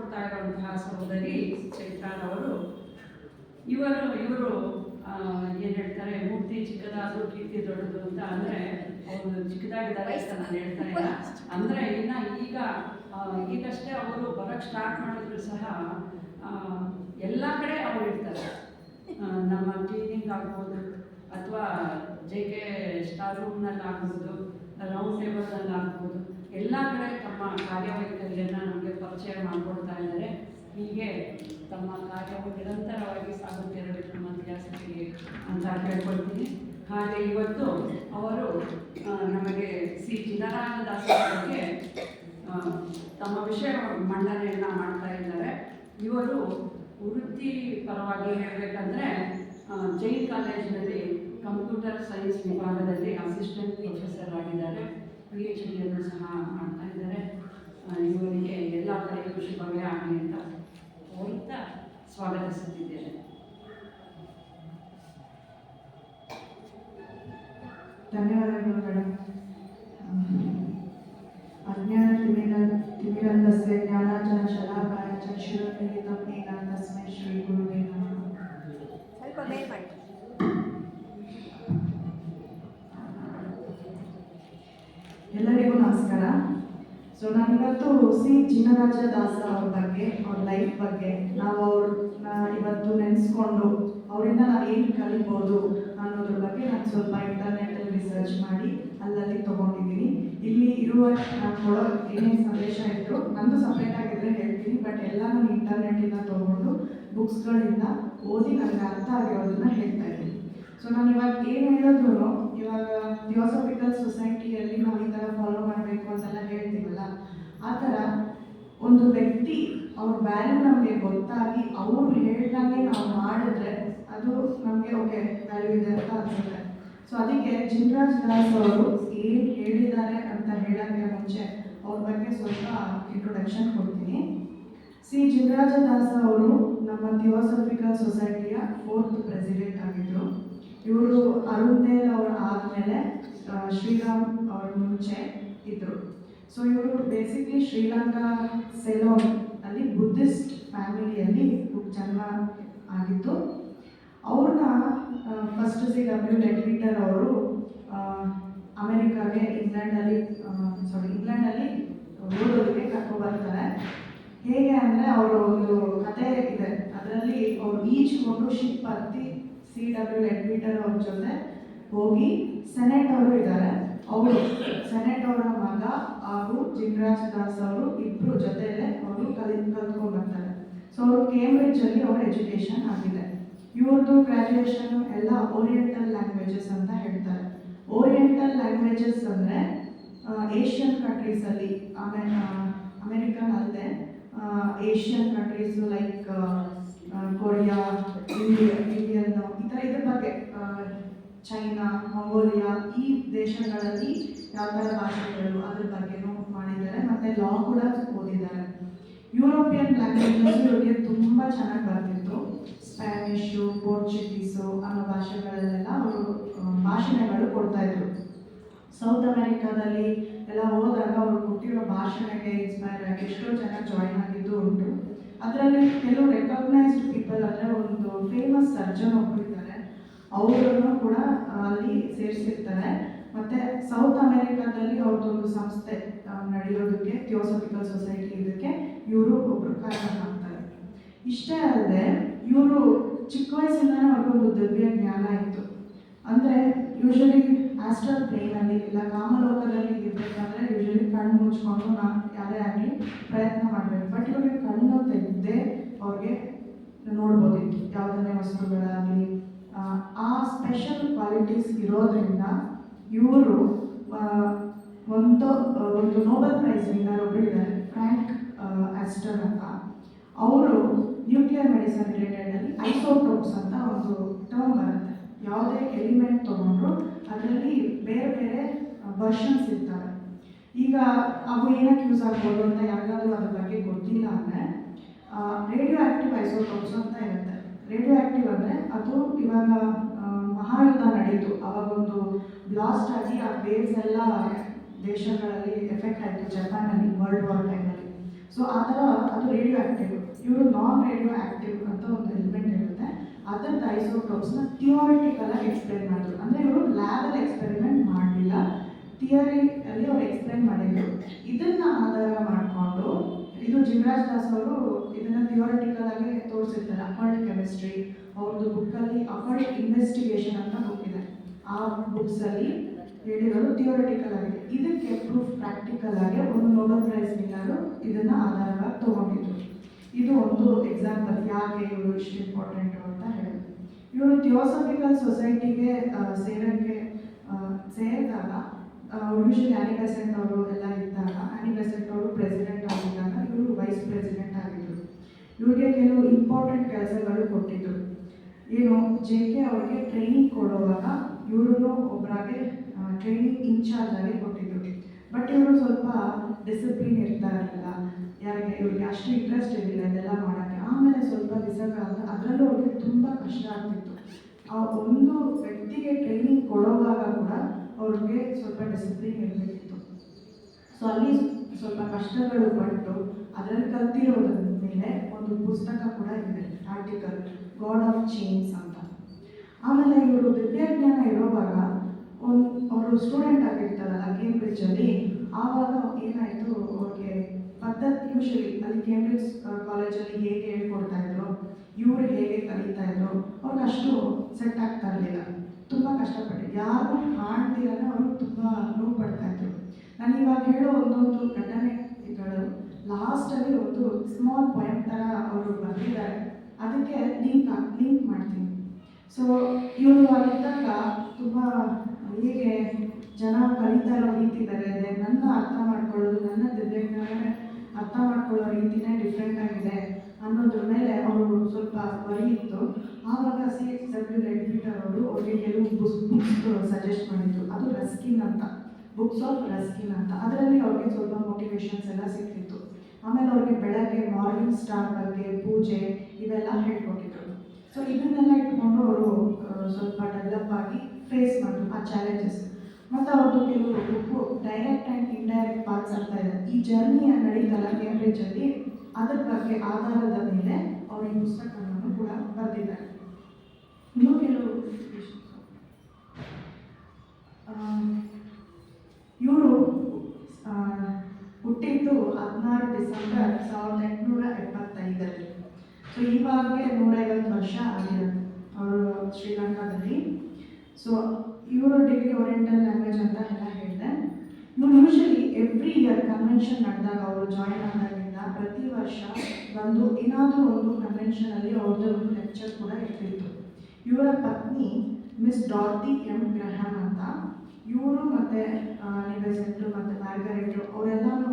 ಕೊಡ್ತಾ ಇರುವಂತಹ ಸಹೋದರಿ ಚೈತ್ರಾರವರು ಇವರು ಇವರು ಏನು ಹೇಳ್ತಾರೆ, ಮೂರ್ತಿ ಚಿಕ್ಕದಾದ್ರು ಕೀರ್ತಿ ದೊಡ್ಡದು ಅಂತ ಅಂದರೆ ಅವರು ಚಿಕ್ಕದಾಗಿದ್ದಾರೆ ಅಂತ ನಾನು ಹೇಳ್ತಾ ಇಲ್ಲ. ಅಂದರೆ ಇನ್ನು ಈಗ ಈಗಷ್ಟೇ ಅವರು ಬರೋಕ್ಕೆ ಸ್ಟಾರ್ಟ್ ಮಾಡಿದ್ರು ಸಹ ಎಲ್ಲ ಕಡೆ ಅವರು ಇರ್ತಾರೆ. ನಮ್ಮ ಕ್ಲೀನಿಂಗ್ ಆಗ್ಬೋದು, ಅಥವಾ ಜೆ ಕೆ ಸ್ಟಾರ್ ರೂಮ್ನಲ್ಲಿ ಆಗ್ಬೋದು ರೌಂಡ್ ಟೇಬಲ್ನಲ್ಲಿ ಆಗ್ಬೋದು ಎಲ್ಲ ಕಡೆ ತಮ್ಮ ಕಾರ್ಯವೈಖರಿಯನ್ನು ನಮಗೆ ಪರಿಚಯ ಮಾಡಿಕೊಡ್ತಾ ಇದ್ದಾರೆ. ಹೀಗೆ ತಮ್ಮ ಕಾರ್ಯವು ನಿರಂತರವಾಗಿ ಸಾಗುತ್ತಿರಬೇಕು ನಮ್ಮ ಧ್ಯಾಸಕ್ಕೆ ಅಂತ ಕೇಳ್ಕೊಳ್ತೀನಿ. ಹಾಗೆ ಇವತ್ತು ಅವರು ನಮಗೆ ಸಿ. ಚಿನ್ನರಾಯಣದಾಸ ಅವರಿಗೆ ತಮ್ಮ ವಿಷಯ ಮಂಡನೆಯನ್ನು ಮಾಡ್ತಾ ಇದ್ದಾರೆ. ಇವರು ವೃತ್ತಿ ಪರವಾಗಿ ಹೇಳಬೇಕಂದ್ರೆ ಜೈನ್ ಕಾಲೇಜಿನಲ್ಲಿ ಕಂಪ್ಯೂಟರ್ ಸೈನ್ಸ್ ವಿಭಾಗದಲ್ಲಿ ಅಸಿಸ್ಟೆಂಟ್ ಪ್ರೊಫೆಸರ್ ಆಗಿದ್ದಾರೆ. ಪಿ ಎಚ್ ಡಿಯನ್ನು ಸಹ ಮಾಡ್ತಾ ಇದ್ದಾರೆ. ಇವರಿಗೆ ಎಲ್ಲ ಕಡೆಗೂ ಶುಭವೇ ಆಗಲಿ ಅಂತ ಕೋರುತ್ತಾ ಸ್ವಾಗತಿಸುತ್ತಿದ್ದೇನೆ ಧನ್ಯವಾದಗಳು ಮೇಡಮ್. ಅಜ್ಞಾನ ತಿಮಿರ ತಿಮಿರಂಧಸ್ಯ ಜ್ಞಾನಾರ್ಜನ ಶಲಾಕಾಯ ಚಕ್ಷುರ ತಸ್ಮೈ ಶ್ರೀ ಗುರುವೇ ನಮಃ. ಸ್ವಲ್ಪ ಮೇಲ್ ಮಾಡಿ ಎಲ್ಲರಿಗೂ ನಮಸ್ಕಾರ. ಸೊ ನಾನಿವತ್ತು ಸಿ. ಚಿನ್ನರಾಜ ದಾಸ ಅವ್ರ ಬಗ್ಗೆ, ಅವ್ರ ಲೈಫ್ ಬಗ್ಗೆ ನಾವು ಅವ್ರನ್ನ ಇವತ್ತು ನೆನೆಸ್ಕೊಂಡು ಅವರಿಂದ ನಾವು ಏನು ಕಲಿಬೋದು ಅನ್ನೋದ್ರ ಬಗ್ಗೆ ನಾನು ಸ್ವಲ್ಪ ಇಂಟರ್ನೆಟಲ್ಲಿ ರಿಸರ್ಚ್ ಮಾಡಿ ಅಲ್ಲಲ್ಲಿ ತೊಗೊಂಡಿದ್ದೀನಿ ಇಲ್ಲಿ ಇರುವ, ನಾನು ಕೊಡೋ ಏನೇ ಸಂದೇಶ ಇದ್ರು ನಂದು ಸಪ್ರೇಟ್ ಆಗಿದ್ರೆ ಹೇಳ್ತೀನಿ ಬಟ್ ಎಲ್ಲ ನಾನು ಇಂಟರ್ನೆಟ್ಟಿಂದ ತೊಗೊಂಡು ಬುಕ್ಸ್ಗಳಿಂದ ಓದಿ ನನಗೆ ಅರ್ಥ ಆಗಿರೋದನ್ನ ಹೇಳ್ತಾ ಇದ್ದೀನಿ. ಸೊ ನಾನು ಇವಾಗ ಏನು ಹೇಳಿದ್ರು ಇವಾಗ ಥಿಯೋಸಫಿಕಲ್ ಸೊಸೈಟಿಯಲ್ಲಿ ನಾವು ಈ ಥರ ಫಾಲೋ ಮಾಡಬೇಕು ಅಂತೆಲ್ಲ ಹೇಳ್ತೀವಲ್ಲ? ಆ ಥರ ಒಂದು ವ್ಯಕ್ತಿ ಅವ್ರ ವ್ಯಾಲ್ಯೂ ನಮಗೆ ಗೊತ್ತಾಗಿ ಅವರು ಹೇಳ್ದಂಗೆ ನಾವು ಮಾಡಿದ್ರೆ ಅದು ನಮಗೆ ಓಕೆ ವ್ಯಾಲ್ಯೂ ಇದೆ ಅಂತ ಅನ್ಸುತ್ತೆ. ಸೊ ಅದಕ್ಕೆ ಚಿನ್ರಾಜ್ ದಾಸ್ ಅವರು ಏನು ಹೇಳಿದ್ದಾರೆ ಅಂತ ಹೇಳೋಕ್ಕೆ ಮುಂಚೆ ಅವ್ರ ಬಗ್ಗೆ ಸ್ವಲ್ಪ ಇಂಟ್ರೊಡಕ್ಷನ್ ಕೊಡ್ತೀನಿ. ಸಿ. ಚಿನ್ರಾಜ ದಾಸ್ ಅವರು ನಮ್ಮ ಥಿಯೋಸಫಿಕಲ್ ಸೊಸೈಟಿಯ ಫೋರ್ತ್ ಪ್ರೆಸಿಡೆಂಟ್ ಆಗಿದ್ರು. ಇವರು ಅರುಣ್ ಅವ್ರ ಆದಮೇಲೆ ಶ್ರೀರಾಮ್ ಅವ್ರ ಮುಂಚೆ ಇದ್ದರು ಸೊ ಇವರು ಬೇಸಿಕ್ಲಿ ಶ್ರೀಲಂಕಾ ಸೆಲೋನ್ ಅಲ್ಲಿ ಬುದ್ಧಿಸ್ಟ್ ಫ್ಯಾಮಿಲಿಯಲ್ಲಿ ಜನ್ಮ ಆಗಿತ್ತು. ಅವ್ರನ್ನ ಫಸ್ಟ್ ಸಿ ಡಬ್ಲ್ಯೂ ಲೆಟ್ವೀಟರ್ ಅವರು ಅಮೆರಿಕಾಗೆ, ಇಂಗ್ಲೆಂಡಲ್ಲಿ ಸಾರಿ ಇಂಗ್ಲೆಂಡಲ್ಲಿ ಓದೋದಕ್ಕೆ ಕರ್ಕೊಬರ್ತಾರೆ ಹೇಗೆ ಅಂದರೆ ಅವರು ಒಂದು ಕತೆ ಇದೆ. ಅದರಲ್ಲಿ ಅವರು ಈಜ್ಕೊಂಡು ಶಿಪ್ ಹತ್ತಿ ಸಿ ಡಬ್ಲ್ಯೂ ಎಡ್ಮಿಟರ್ ಅವ್ರ ಜೊತೆ ಹೋಗಿ ಸೆನೆಟ್ ಅವರು ಇದ್ದಾರೆ. ಅವರು ಸೆನೆಟ್ ಅವರ ಮಗ ಹಾಗೂ ಜಿನ್ರಾಜ್ ದಾಸ್ ಅವರು ಇಬ್ಬರು ಜೊತೆಯಲ್ಲೇ ಅವರು ಕಲಿ, ಕಲ್ತ್ಕೊಂಡು ಬರ್ತಾರೆ. ಸೊ ಅವರು ಕೇಂಬ್ರಿಡ್ಜಲ್ಲಿ ಅವ್ರ ಎಜುಕೇಷನ್ ಆಗಿದೆ. ಇವ್ರದ್ದು ಗ್ರ್ಯಾಜುಯೇಷನ್ ಎಲ್ಲ ಓರಿಯೆಂಟಲ್ ಲ್ಯಾಂಗ್ವೇಜಸ್ ಅಂತ ಹೇಳ್ತಾರೆ. ಓರಿಯೆಂಟಲ್ ಲ್ಯಾಂಗ್ವೇಜಸ್ ಅಂದರೆ ಏಷ್ಯನ್ ಕಂಟ್ರೀಸಲ್ಲಿ ಆಮೇಲೆ ಅಮೆರಿಕನ್ ಅಲ್ಲದೆ Asian countries like Korea India ಇದ್ರ ಬಗ್ಗೆ ಚೈನಾ, ಮಂಗೋಲಿಯಾ ಈ ದೇಶಗಳಲ್ಲಿ ಯಾವ ಥರ ಭಾಷೆಗಳು ಅದ್ರ ಬಗ್ಗೆನೂ ಮಾಡಿದ್ದಾರೆ. ಮತ್ತು ಲಾ ಕೂಡ ಓದಿದ್ದಾರೆ. ಯುರೋಪಿಯನ್ ಲ್ಯಾಂಗ್ವೇಜಸ್ ಇವರಿಗೆ ತುಂಬ ಚೆನ್ನಾಗಿ ಬರ್ತಿತ್ತು. ಸ್ಪ್ಯಾನಿಷು ಪೋರ್ಚುಗೀಸು ಅನ್ನೋ ಭಾಷೆಗಳಲ್ಲೆಲ್ಲ ಅವರು ಭಾಷಣಗಳು ಕೊಡ್ತಾ ಇದ್ರು. ಸೌತ್ ಅಮೆರಿಕಾದಲ್ಲಿ ಎಲ್ಲ ಹೋದಾಗ ಅವರು ಕೊಟ್ಟಿರೋ ಭಾಷಣಕ್ಕೆ ಇನ್ಸ್ಪೈರ್ ಆಗಿ ಎಷ್ಟೋ ಜನ ಜಾಯಿನ್ ಆಗಿದ್ದು ಉಂಟು. ಅದರಲ್ಲಿ ಕೆಲವು ರೆಕಗ್ನೈಸ್ಡ್ ಪೀಪಲ್ ಅಂದರೆ ಒಂದು ಫೇಮಸ್ ಸರ್ಜನ್ ಒಬ್ಬರು ಅವರನ್ನು ಕೂಡ ಅಲ್ಲಿ ಸೇರಿಸಿರ್ತಾರೆ. ಮತ್ತು ಸೌತ್ ಅಮೆರಿಕಾದಲ್ಲಿ ಅವ್ರದ್ದೊಂದು ಸಂಸ್ಥೆ ನಡೆಯೋದಕ್ಕೆ ಥಿಯೋಸಫಿಕಲ್ ಸೊಸೈಟಿ ಇದಕ್ಕೆ ಇವರು ಒಬ್ಬರು ಕಾರಣ ಆಗ್ತಾರೆ ಇಷ್ಟೇ ಅಲ್ಲದೆ, ಇವರು ಚಿಕ್ಕ ವಯಸ್ಸಿಂದನೇ ಅವ್ರಿಗೊಂದು ದಿವ್ಯ ಜ್ಞಾನ ಇತ್ತು. ಅಂದರೆ ಯೂಶಲಿ ಆಸ್ಟ್ರಲ್ ಪ್ಲೇನಲ್ಲಿ ಇಲ್ಲ, ಕಾಮಲೋಕದಲ್ಲಿ ಇರಬೇಕಂದ್ರೆ ಯೂಶಲಿ ಕಣ್ಣು ಮುಚ್ಕೊಂಡು ನಾನು ಯಾರೇ ಆಗಲಿ ಪ್ರಯತ್ನ ಮಾಡಬೇಕು. ಬಟ್ ಇವ್ರಿಗೆ ಕಣ್ಣು ತೆಗೆದೇ ಅವ್ರಿಗೆ ನೋಡ್ಬೋದಿತ್ತು. ಯಾವುದನ್ನೇ ವಸ್ತುಗಳಾಗಲಿ ಆ ಸ್ಪೆಷಲ್ ಕ್ವಾಲಿಟೀಸ್ ಇರೋದ್ರಿಂದ ಇವರು ಒಂದು ಒಂದು ನೋಬೆಲ್ ಪ್ರೈಸ್ ವಿನ್ನರ್ ಒಬ್ಬರು ಇದ್ದಾರೆ ಫ್ರ್ಯಾಂಕ್ ಆಸ್ಟರ್ ಅಂತ. ಅವರು ನ್ಯೂಕ್ಲಿಯರ್ ಮೆಡಿಸನ್ ರಿಲೇಟೆಡಲ್ಲಿ ಐಸೋಟೋಪ್ಸ್ ಅಂತ ಒಂದು ಟರ್ಮ್ ಬರುತ್ತೆ. ಯಾವುದೇ ಎಲಿಮೆಂಟ್ ತೊಗೊಂಡ್ರು ಅದರಲ್ಲಿ ಬೇರೆ ಬೇರೆ ವರ್ಷನ್ಸ್ ಇರ್ತವೆ ಈಗ ಅವು ಏನಕ್ಕೆ ಯೂಸ್ ಆಗ್ಬೋದು ಅಂತ ಯಾರಿಗಾದ್ರೂ ಅದ್ರ ಬಗ್ಗೆ ಗೊತ್ತಿಲ್ಲ ಅಂದರೆ ರೇಡಿಯೋ ಆ್ಯಕ್ಟಿವ್ ಐಸೋಟೋಪ್ಸ್ ಅಂತ ಇರುತ್ತೆ. ರೇಡಿಯೋ ಆ್ಯಕ್ಟಿವ್ ಅಂದರೆ ಅದು ಇವಾಗ ಮಹಾಯುದ್ಧ ನಡೀತು ಅವಾಗೊಂದು ಬ್ಲಾಸ್ಟ್ ಆಗಿ ಆ ವೇವ್ಸ್ ಎಲ್ಲ ದೇಶಗಳಲ್ಲಿ ಎಫೆಕ್ಟ್ ಆಯಿತು ಜಪಾನಲ್ಲಿ ವರ್ಲ್ಡ್ ವಾರ್ ಟೈಮಲ್ಲಿ ಸೊ ಆ ಥರ ಅದು ರೇಡಿಯೋ ಆ್ಯಕ್ಟಿವ್ ಇವರು ನಾನ್ ರೇಡಿಯೋ ಆಕ್ಟಿವ್ ಅಂತ ಒಂದು ಎಲಿಮೆಂಟ್ ಇರುತ್ತೆ. ಅದನ್ನ ಐಸೋಟೋಪ್ಸ್ನ ಥಿಯೋರಿಟಿಕಲ್ ಆಗಿ ಎಕ್ಸ್ಪ್ಲೈನ್ ಮಾಡಿದ್ರು. ಅಂದರೆ ಇವರು ಲ್ಯಾಬಲ್ಲಿ ಎಕ್ಸ್ಪೆರಿಮೆಂಟ್ ಮಾಡಲಿಲ್ಲ. ಥಿಯರಿ ಅಲ್ಲಿ ಅವ್ರು ಎಕ್ಸ್ಪ್ಲೈನ್ ಮಾಡಿದ್ರು. ಇದನ್ನ ಆಧಾರ ಮಾಡಿಕೊಂಡು, ಇದು ಜಿಮ್ರಾಜ್ ದಾಸ್ ಅವರು ಇದನ್ನ ಥಿಯೋರಿಟಿಕಲ್ ಆಗಿ ತೋರಿಸಿರ್ತಾರೆ. ಅಕಾಲ್ಡ್ ಕೆಮಿಸ್ಟ್ರಿ ಅವ್ರದ್ದು ಬುಕ್ಕಲ್ಲಿ ಅಫರ್ಡ್ ಇನ್ವೆಸ್ಟಿಗೇಷನ್ ಅಂತ ಬುಕ್ ಇದೆ ಆ ಬುಕ್ಸಲ್ಲಿ ಹೇಳಿರೋದು ಥಿಯೋರಿಟಿಕಲ್ ಆಗಿದೆ. ಇದಕ್ಕೆ ಪ್ರೂಫ್ ಪ್ರಾಕ್ಟಿಕಲ್ ಆಗಿ ಒಂದು ನೋಬಲ್ ಪ್ರೈಸ್ ವಿನ್ನರು ಇದನ್ನ ಆಧಾರವಾಗಿ ತಗೊಂಡಿದ್ರು. ಇದು ಒಂದು ಎಕ್ಸಾಂಪಲ್ ಯಾಕೆ ಇವರು ಇಷ್ಟು ಇಂಪಾರ್ಟೆಂಟ್ ಅಂತ ಹೇಳಿದ್ರು ಇವರು ಥಿಯೋಸಫಿಕಲ್ ಸೊಸೈಟಿಗೆ ಸೇರಕ್ಕೆ ಸೇರಿದಾಗ ಯೂಶಲಿ ಆನಿ ಬೆಸೆಂಟ್ ಅವರು ಎಲ್ಲ ಇದ್ದಾಗ ಆನಿ ಬೆಸೆಂಟ್ ಅವರು ಪ್ರೆಸಿಡೆಂಟ್ ಆಗಿದ್ದಾಗ ಇವರು ವೈಸ್ ಪ್ರೆಸಿಡೆಂಟ್ ಆಗಿದ್ರು. ಇವರಿಗೆ ಕೆಲವು ಇಂಪಾರ್ಟೆಂಟ್ ಕೆಲಸಗಳು ಕೊಟ್ಟಿದ್ರು. ಏನು ಜೆ ಕೆ ಅವ್ರಿಗೆ ಟ್ರೈನಿಂಗ್ ಕೊಡುವಾಗ ಇವರು ಒಬ್ಬರಾಗೆ ಟ್ರೈನಿಂಗ್ ಇನ್ಚಾರ್ಜ್ ಆಗಿ ಕೊಟ್ಟಿದ್ದರು ಬಟ್ ಇವರು ಸ್ವಲ್ಪ ಡಿಸಿಪ್ಲಿನ್ ಇರ್ತಾ ಇರಲಿಲ್ಲ. ಯಾರಿಗೆ, ಇವ್ರಿಗೆ ಅಷ್ಟು ಇಂಟ್ರೆಸ್ಟ್ ಇರಲಿಲ್ಲ ಇದೆಲ್ಲ ಮಾಡೋಕ್ಕೆ. ಆಮೇಲೆ ಸ್ವಲ್ಪ ದಿವಸಗಳಾದ ಅದರಲ್ಲೂ ಅವ್ರಿಗೆ ತುಂಬ ಕಷ್ಟ ಆಗ್ತಿತ್ತು. ಆ ಒಂದು ವ್ಯಕ್ತಿಗೆ ಟ್ರೈನಿಂಗ್ ಕೊಡೋವಾಗ ಕೂಡ ಅವ್ರಿಗೆ ಸ್ವಲ್ಪ ಡಿಸಿಪ್ಲಿನ್ ಇರಬೇಕಿತ್ತು. ಸೊ ಅಲ್ಲಿ ಸ್ವಲ್ಪ ಕಷ್ಟಗಳು ಪಟ್ಟು ಅದರಲ್ಲಿ ಕಲ್ತಿರೋದ್ರ ಮೇಲೆ ಒಂದು ಪುಸ್ತಕ ಕೂಡ ಇದೆ ಆರ್ಟಿಕಲ್ ಗಾಡ್ ಆಫ್ ಚೇಂಜ್ ಅಂತ. ಆಮೇಲೆ ಇವರು ವಿದ್ಯಾಜ್ಞಾನ ಇರೋವಾಗ ಒಂದು ಅವರು ಸ್ಟೂಡೆಂಟ್ ಆಗಿರ್ತಾರಲ್ಲ ಕೇಂಬ್ರಿಡ್ಜಲ್ಲಿ ಆವಾಗ ಏನಾಯಿತು ಅವ್ರಿಗೆ ಪದ್ಧತಿ ಯೂಶಲಿ ಅಲ್ಲಿ ಕೇಂಬ್ರಿಡ್ಜ್ ಕಾಲೇಜಲ್ಲಿ ಹೇಗೆ ಹೇಳ್ಕೊಡ್ತಾ ಇದ್ರು, ಇವರು ಹೇಗೆ ಕಲಿತಾ ಇದ್ರು, ಅವ್ರಿಗೆ ಅಷ್ಟು ಸೆಟ್ ಆಗ್ತಾ ಇರಲಿಲ್ಲ. ತುಂಬ ಕಷ್ಟಪಟ್ಟು, ಯಾರು ಕಾಣ್ತಿರಲ್ಲ ಅವರು ತುಂಬ ನೋವು ಪಡ್ತಾ ಇದ್ರು. ನಾನು ಇವಾಗ ಹೇಳೋ ಒಂದೊಂದು ಘಟನೆಗಳು ಲಾಸ್ಟಲ್ಲಿ ಒಂದು ಸ್ಮಾಲ್ ಪಾಯಿಂಟ್ ಥರ ಅವರು ಬರೆದಿದ್ದಾರೆ. ಅದಕ್ಕೆ ಲಿಂಕ್ ಲಿಂಕ್ ಮಾಡ್ತೀನಿ. ಸೊ ಇವರು ಅಲ್ಲಿದ್ದಾಗ ತುಂಬ, ಹೇಗೆ ಜನ ಕಲಿತಾ ಇರೋ ರೀತಿ ಇದೆ ನನ್ನ ಅರ್ಥ ಮಾಡ್ಕೊಳ್ಳೋದು, ನನ್ನ ದಿವ್ಯಜ್ಞಾನ ಅರ್ಥ ಮಾಡ್ಕೊಳ್ಳೋ ರೀತಿನೇ ಡಿಫ್ರೆಂಟ್ ಆಗಿದೆ ಅನ್ನೋದ್ರ ಮೇಲೆ ಅವರು ಸ್ವಲ್ಪ ವರಿ ಇತ್ತು. ಆವಾಗ ಸಿ ಎಚ್ ಡಬ್ಲ್ಯೂ ಅವರು ಅವ್ರಿಗೆ ಕೆಲವು ಬುಕ್ಸ್ ಸಜೆಸ್ಟ್ ಮಾಡಿದ್ರು. ಅದು ರಸ್ಕಿನ್ ಅಂತ ಬುಕ್ಸ್ ಆಫ್ ರಸ್ಕಿನ್ ಅಂತ. ಅದರಲ್ಲಿ ಅವ್ರಿಗೆ ಸ್ವಲ್ಪ ಮೋಟಿವೇಶನ್ಸ್ ಎಲ್ಲ ಅವ್ರಿಗೆ ಮಾರ್ನಿಂಗ್ ಸ್ಟಾರ್ ಬಗ್ಗೆ ಪೂಜೆ ಇವೆಲ್ಲ ಹೇಳ್ಕೊಟ್ಟಿದ್ರು. ಸೊ ಇದನ್ನೆಲ್ಲ ಇಟ್ಕೊಂಡು ಅವರು ಸ್ವಲ್ಪ ಡೆವಲಪ್ ಆಗಿ ಫೇಸ್ ಮಾಡಿದ್ರು, ಆ ಚಾಲೆಂಜಸ್ ಮತ್ತು ಅವ್ರದ್ದು ಕೆಲವು book direct and indirect parts ಆಗ್ತಾ ಇದೆ. ಈ ಜರ್ನಿ ನಡೀತಲ್ಲ ಕೇಂಬ್ರಿಡ್ಜಲ್ಲಿ ಅದರ ಬಗ್ಗೆ ಆಧಾರದ ಮೇಲೆ ಅವರು ಈ ಪುಸ್ತಕವನ್ನು ಕೂಡ ಬರೆದಿದ್ದಾರೆ. ಇನ್ನೂ ಕೆಲವು ಇವರು ಹುಟ್ಟಿದ್ದು ಹದಿನಾರು ಡಿಸೆಂಬರ್ ಸಾವಿರದ ಎಂಟುನೂರ ಎಪ್ಪತ್ತೈದರಲ್ಲಿ. ಸೊ ಇವಾಗಲೇ ನೂರೈವತ್ತು ವರ್ಷ ಆಗಿದೆ ಅವರು ಶ್ರೀಲಂಕಾದಲ್ಲಿ. ಸೊ ಇವರು ಡಿಗ್ರಿ ಓರಿಯೆಂಟಲ್ ಲ್ಯಾಂಗ್ವೇಜ್ ಅಂತ ಎಲ್ಲ ಹೇಳಿದೆ. ಇವ್ರು ಯೂಶಲಿ ಎವ್ರಿ ಇಯರ್ ಕನ್ವೆನ್ಷನ್ ನಡೆದಾಗ ಅವರು ಜಾಯಿನ್ ಆದಾಗಿಂದ ಪ್ರತಿ ವರ್ಷ ಒಂದು, ಏನಾದರೂ ಒಂದು ಕನ್ವೆನ್ಷನಲ್ಲಿ ಅವ್ರದ್ದು ಒಂದು ಲೆಕ್ಚರ್ ಕೂಡ ಇರ್ತಿತ್ತು. ಇವರ ಪತ್ನಿ ಮಿಸ್ ಡಾರ್ತಿ ಎಂ ಗ್ರಹಮ್ ಅಂತ. ಇವರು ಮತ್ತು ನಿವೇಸೆಂಟ್ರು ಮತ್ತು ಮ್ಯಾರ್ಗರೇಟ್ರು ಅವರೆಲ್ಲನೂ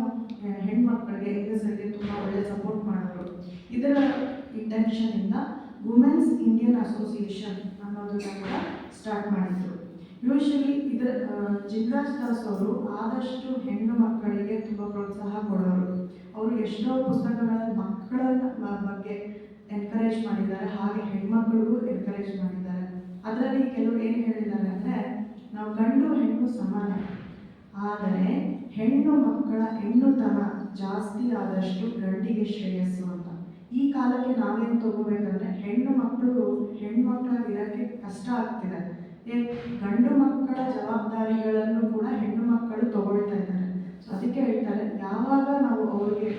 ಹೆಣ್ಮಕ್ಳಿಗೆ ಹೆಂಗಸರಿಗೆ ತುಂಬ ಒಳ್ಳೆ ಸಪೋರ್ಟ್ ಮಾಡೋರು. ಇದರ ಇಂಟೆನ್ಷನಿಂದ ವುಮೆನ್ಸ್ ಇಂಡಿಯನ್ ಅಸೋಸಿಯೇಷನ್ ಅನ್ನೋದನ್ನ ಕೂಡ ಸ್ಟಾರ್ಟ್ ಮಾಡಿದ್ರು. ಯೂಶಲಿ ಇದರ ಜಿಲ್ಲಾಸ್ ದಾಸ್ ಅವರು ಆದಷ್ಟು ಹೆಣ್ಣು ಮಕ್ಕಳಿಗೆ ತುಂಬ ಪ್ರೋತ್ಸಾಹ ಕೊಡೋರು. ಅವರು ಎಷ್ಟೋ ಪುಸ್ತಕಗಳನ್ನು ಮಕ್ಕಳ ಬಗ್ಗೆ ಎನ್ಕರೇಜ್ ಮಾಡಿದ್ದಾರೆ, ಹಾಗೆ ಹೆಣ್ಮಕ್ಳಿಗೂ ಎನ್ಕರೇಜ್ ಮಾಡಿದ್ದಾರೆ. ಅದರಲ್ಲಿ ಕೆಲವರು ಏನು ಹೇಳಿದ್ದಾರೆ ಅಂದರೆ, ನಾವು ಗಂಡು ಹೆಣ್ಣು ಸಮಾನ. ಆದರೆ ಹೆಣ್ಣು ಮಕ್ಕಳ ಹೆಣ್ಣುತನ ಜಾಸ್ತಿ ಆದಷ್ಟು ಗಂಡಿಗೆ ಶ್ರೇಯಸ್ಸು ಅಂತ. ಈ ಕಾಲಕ್ಕೆ ನಾವೇನು ತಗೋಬೇಕಂದ್ರೆ ಹೆಣ್ಣು ಮಕ್ಕಳು ಹೆಣ್ಣು ಮಕ್ಕಳಾಗಿರೋಕ್ಕೆ ಕಷ್ಟ ಆಗ್ತಿದೆ. ಏ, ಗಂಡು ಮಕ್ಕಳ ಜವಾಬ್ದಾರಿಗಳನ್ನು ಕೂಡ ಹೆಣ್ಣು ಮಕ್ಕಳು ತಗೊಳ್ತಾ ಇದ್ದಾರೆ. ಅದಕ್ಕೆ ಹೇಳ್ತಾರೆ, ಯಾವಾಗ ನಾವು ಅವ್ರಿಗೆ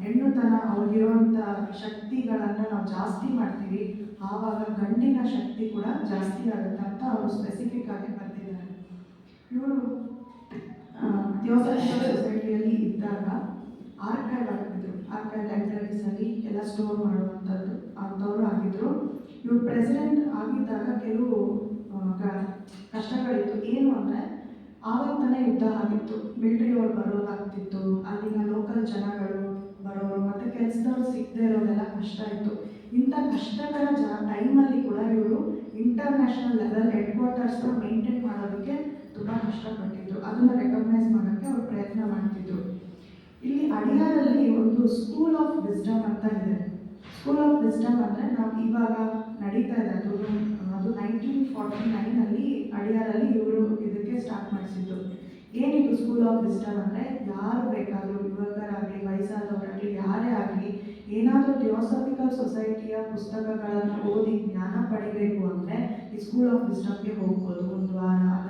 ಹೆಣ್ಣುತನ ಅವ್ರಿಗಿರುವಂಥ ಶಕ್ತಿಗಳನ್ನು ನಾವು ಜಾಸ್ತಿ ಮಾಡ್ತೀವಿ, ಆವಾಗ ಗಂಡಿನ ಶಕ್ತಿ ಕೂಡ ಜಾಸ್ತಿ ಆಗುತ್ತೆ ಅಂತ ಅವರು ಸ್ಪೆಸಿಫಿಕ್ ಆಗಿ ಬರ್ತಿದ್ದಾರೆ ಇವರು ಥಿಯೋಸಫಿಕಲ್ ಸೊಸೈಟಿಯಲ್ಲಿ ಇದ್ದಾಗ ಆರ್ಕೈವ್ ಆಗಿದ್ರು ಆರ್ಕೈವ್ ಲೈಬ್ರರೀಸಲ್ಲಿ ಎಲ್ಲ ಸ್ಟೋರ್ ಮಾಡುವಂಥದ್ದು ಅಂಥವ್ರು ಆಗಿದ್ದರು ಇವ್ರು ಪ್ರೆಸಿಡೆಂಟ್ ಆಗಿದ್ದಾಗ ಕೆಲವು ಕಷ್ಟಗಳಿತ್ತು. ಏನು ಅಂದರೆ ಆವಾಗ ತಾನೇ ಯುದ್ಧ ಆಗಿತ್ತು. ಮಿಲ್ಟ್ರಿಯವ್ರು ಬರೋದಾಗ್ತಿತ್ತು. ಅಲ್ಲಿನ ಲೋಕಲ್ ಜನಗಳು ಬರೋರು ಮತ್ತು ಕೆಲಸದವ್ರು ಸಿಗದೆ ಇರೋದೆಲ್ಲ ಕಷ್ಟ ಇತ್ತು. ಇಂಥ ಕಷ್ಟಗಳ ಜ ಟೈಮಲ್ಲಿ ಕೂಡ ಇವರು ಇಂಟರ್ನ್ಯಾಷನಲ್ ಲೆವೆಲ್ ಹೆಡ್ ಕ್ವಾರ್ಟರ್ಸ್ನ ಮೇಂಟೈನ್ ಮಾಡೋದಕ್ಕೆ ಕಷ್ಟಪಟ್ಟಿದ್ರು. ಅದನ್ನು ರೆಕಗ್ನೈಸ್ ಮಾಡೋಕ್ಕೆ ಅವ್ರು ಪ್ರಯತ್ನ ಮಾಡ್ತಿದ್ರು. ಇಲ್ಲಿ ಅಡಿಯಾರಲ್ಲಿ ಒಂದು ಸ್ಕೂಲ್ ಆಫ್ ವಿಸ್ಡಮ್ ಅಂತ ಇದೆ. ಸ್ಕೂಲ್ ಆಫ್ ವಿಸ್ಡಮ್ ಅಂದರೆ ನಾವು ಇವಾಗ ನಡೀತಾ ಇದೆ. ಅದು ಅದು ನೈನ್ಟೀನ್ ಫಾರ್ಟಿ ನೈನಲ್ಲಿ ಅಡಿಯಾರಲ್ಲಿ ಇವರು ಇದಕ್ಕೆ ಸ್ಟಾರ್ಟ್ ಮಾಡಿಸಿದ್ರು. ಏನಿದು ಸ್ಕೂಲ್ ಆಫ್ ವಿಸ್ಡಮ್ ಅಂದರೆ ಯಾರು ಬೇಕಾದರೂ ಯುವಕರಾಗಲಿ, ವಯಸ್ಸಾದವರಾಗಲಿ, ಯಾರೇ ಆಗಲಿ, ಏನಾದರೂ ಥಿಯೋಸಫಿಕಲ್ ಸೊಸೈಟಿಯ ಪುಸ್ತಕಗಳನ್ನು ಓದಿ ಜ್ಞಾನ ಪಡಿಬೇಕು ಅಂದರೆ ಈ ಸ್ಕೂಲ್ ಆಫ್ ವಿಸ್ಡಮ್ಗೆ ಹೋಗ್ಬೋದು. ಒಂದು ವಾರ, ಆ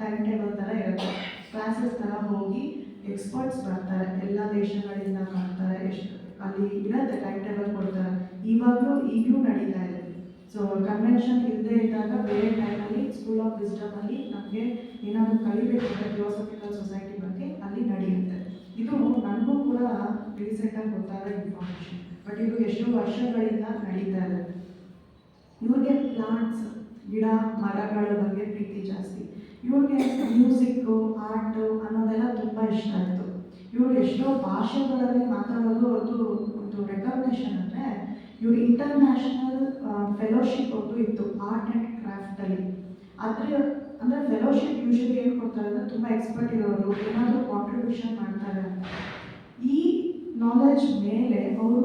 ಟೈಮ್ ಟೇಬಲ್ ಥರ ಇರುತ್ತೆ. ಕ್ಲಾಸಸ್ ಥರ ಹೋಗಿ ಎಕ್ಸ್ಪರ್ಟ್ಸ್ ಬರ್ತಾರೆ. ಎಲ್ಲ ದೇಶಗಳಿಂದ ಬರ್ತಾರೆ. ಎಷ್ಟು ಅಲ್ಲಿ ಇರುತ್ತೆ ಟೈಮ್ ಟೇಬಲ್ ಕೊಡ್ತಾರೆ. ಇವಾಗಲೂ ಈಗಲೂ ನಡೀತಾ ಇದೆ. ಸೊ ಕನ್ವೆನ್ಷನ್ ಇಲ್ಲದೆ ಇದ್ದಾಗ ಬೇರೆ ಟೈಮಲ್ಲಿ ಸ್ಕೂಲ್ ಆಫ್ ವಿಸ್ಟಮಲ್ಲಿ ನಮಗೆ ಏನಾದರೂ ಕಲಿಬೇಕಂದ್ರೆ ಫಿಲಾಸಫಿಕಲ್ ಸೊಸೈಟಿ ಬಗ್ಗೆ ಅಲ್ಲಿ ನಡೆಯುತ್ತೆ. ಇದು ನನಗೂ ಕೂಡ ರೀಸೆಂಟಾಗಿ ಗೊತ್ತಾದ ಇನ್ಫಾರ್ಮೇಷನ್ ಬಟ್ ಇದು ಎಷ್ಟೋ ವರ್ಷಗಳಿಂದ ನಡೀತಾ ಇದೆ. ಇವ್ರಿಗೆ ಪ್ಲಾಂಟ್ಸ್ ಗಿಡ, ಮರಗಳ ಬಗ್ಗೆ ಪ್ರೀತಿ ಜಾಸ್ತಿ. ಇವ್ರಿಗೆ ಮ್ಯೂಸಿಕ್ಕು ಆರ್ಟ್ ಅನ್ನೋದೆಲ್ಲ ತುಂಬ ಇಷ್ಟ ಆಯಿತು. ಇವರು ಎಷ್ಟೋ ಭಾಷೆಗಳಲ್ಲಿ ಮಾತಾಡೋದು ಅದು ಒಂದು ರೆಕಗ್ನೇಷನ್ ಅಂದರೆ ಇವ್ರು ಇಂಟರ್ನ್ಯಾಷನಲ್ ಫೆಲೋಶಿಪ್ ಒಂದು ಇತ್ತು ಆರ್ಟ್ ಆ್ಯಂಡ್ ಕ್ರಾಫ್ಟಲ್ಲಿ ಆದರೆ ಅಂದರೆ ಫೆಲೋಶಿಪ್ ಯೂಶಲಿ ಏನು ಕೊಡ್ತಾರೆ ಅಂದರೆ ತುಂಬ ಎಕ್ಸ್ಪರ್ಟ್ ಇರೋರು, ಏನಾದರೂ ಕಾಂಟ್ರಿಬ್ಯೂಷನ್ ಮಾಡ್ತಾರೆ ಈ ನಾಲೆಜ್ ಮೇಲೆ ಅವರು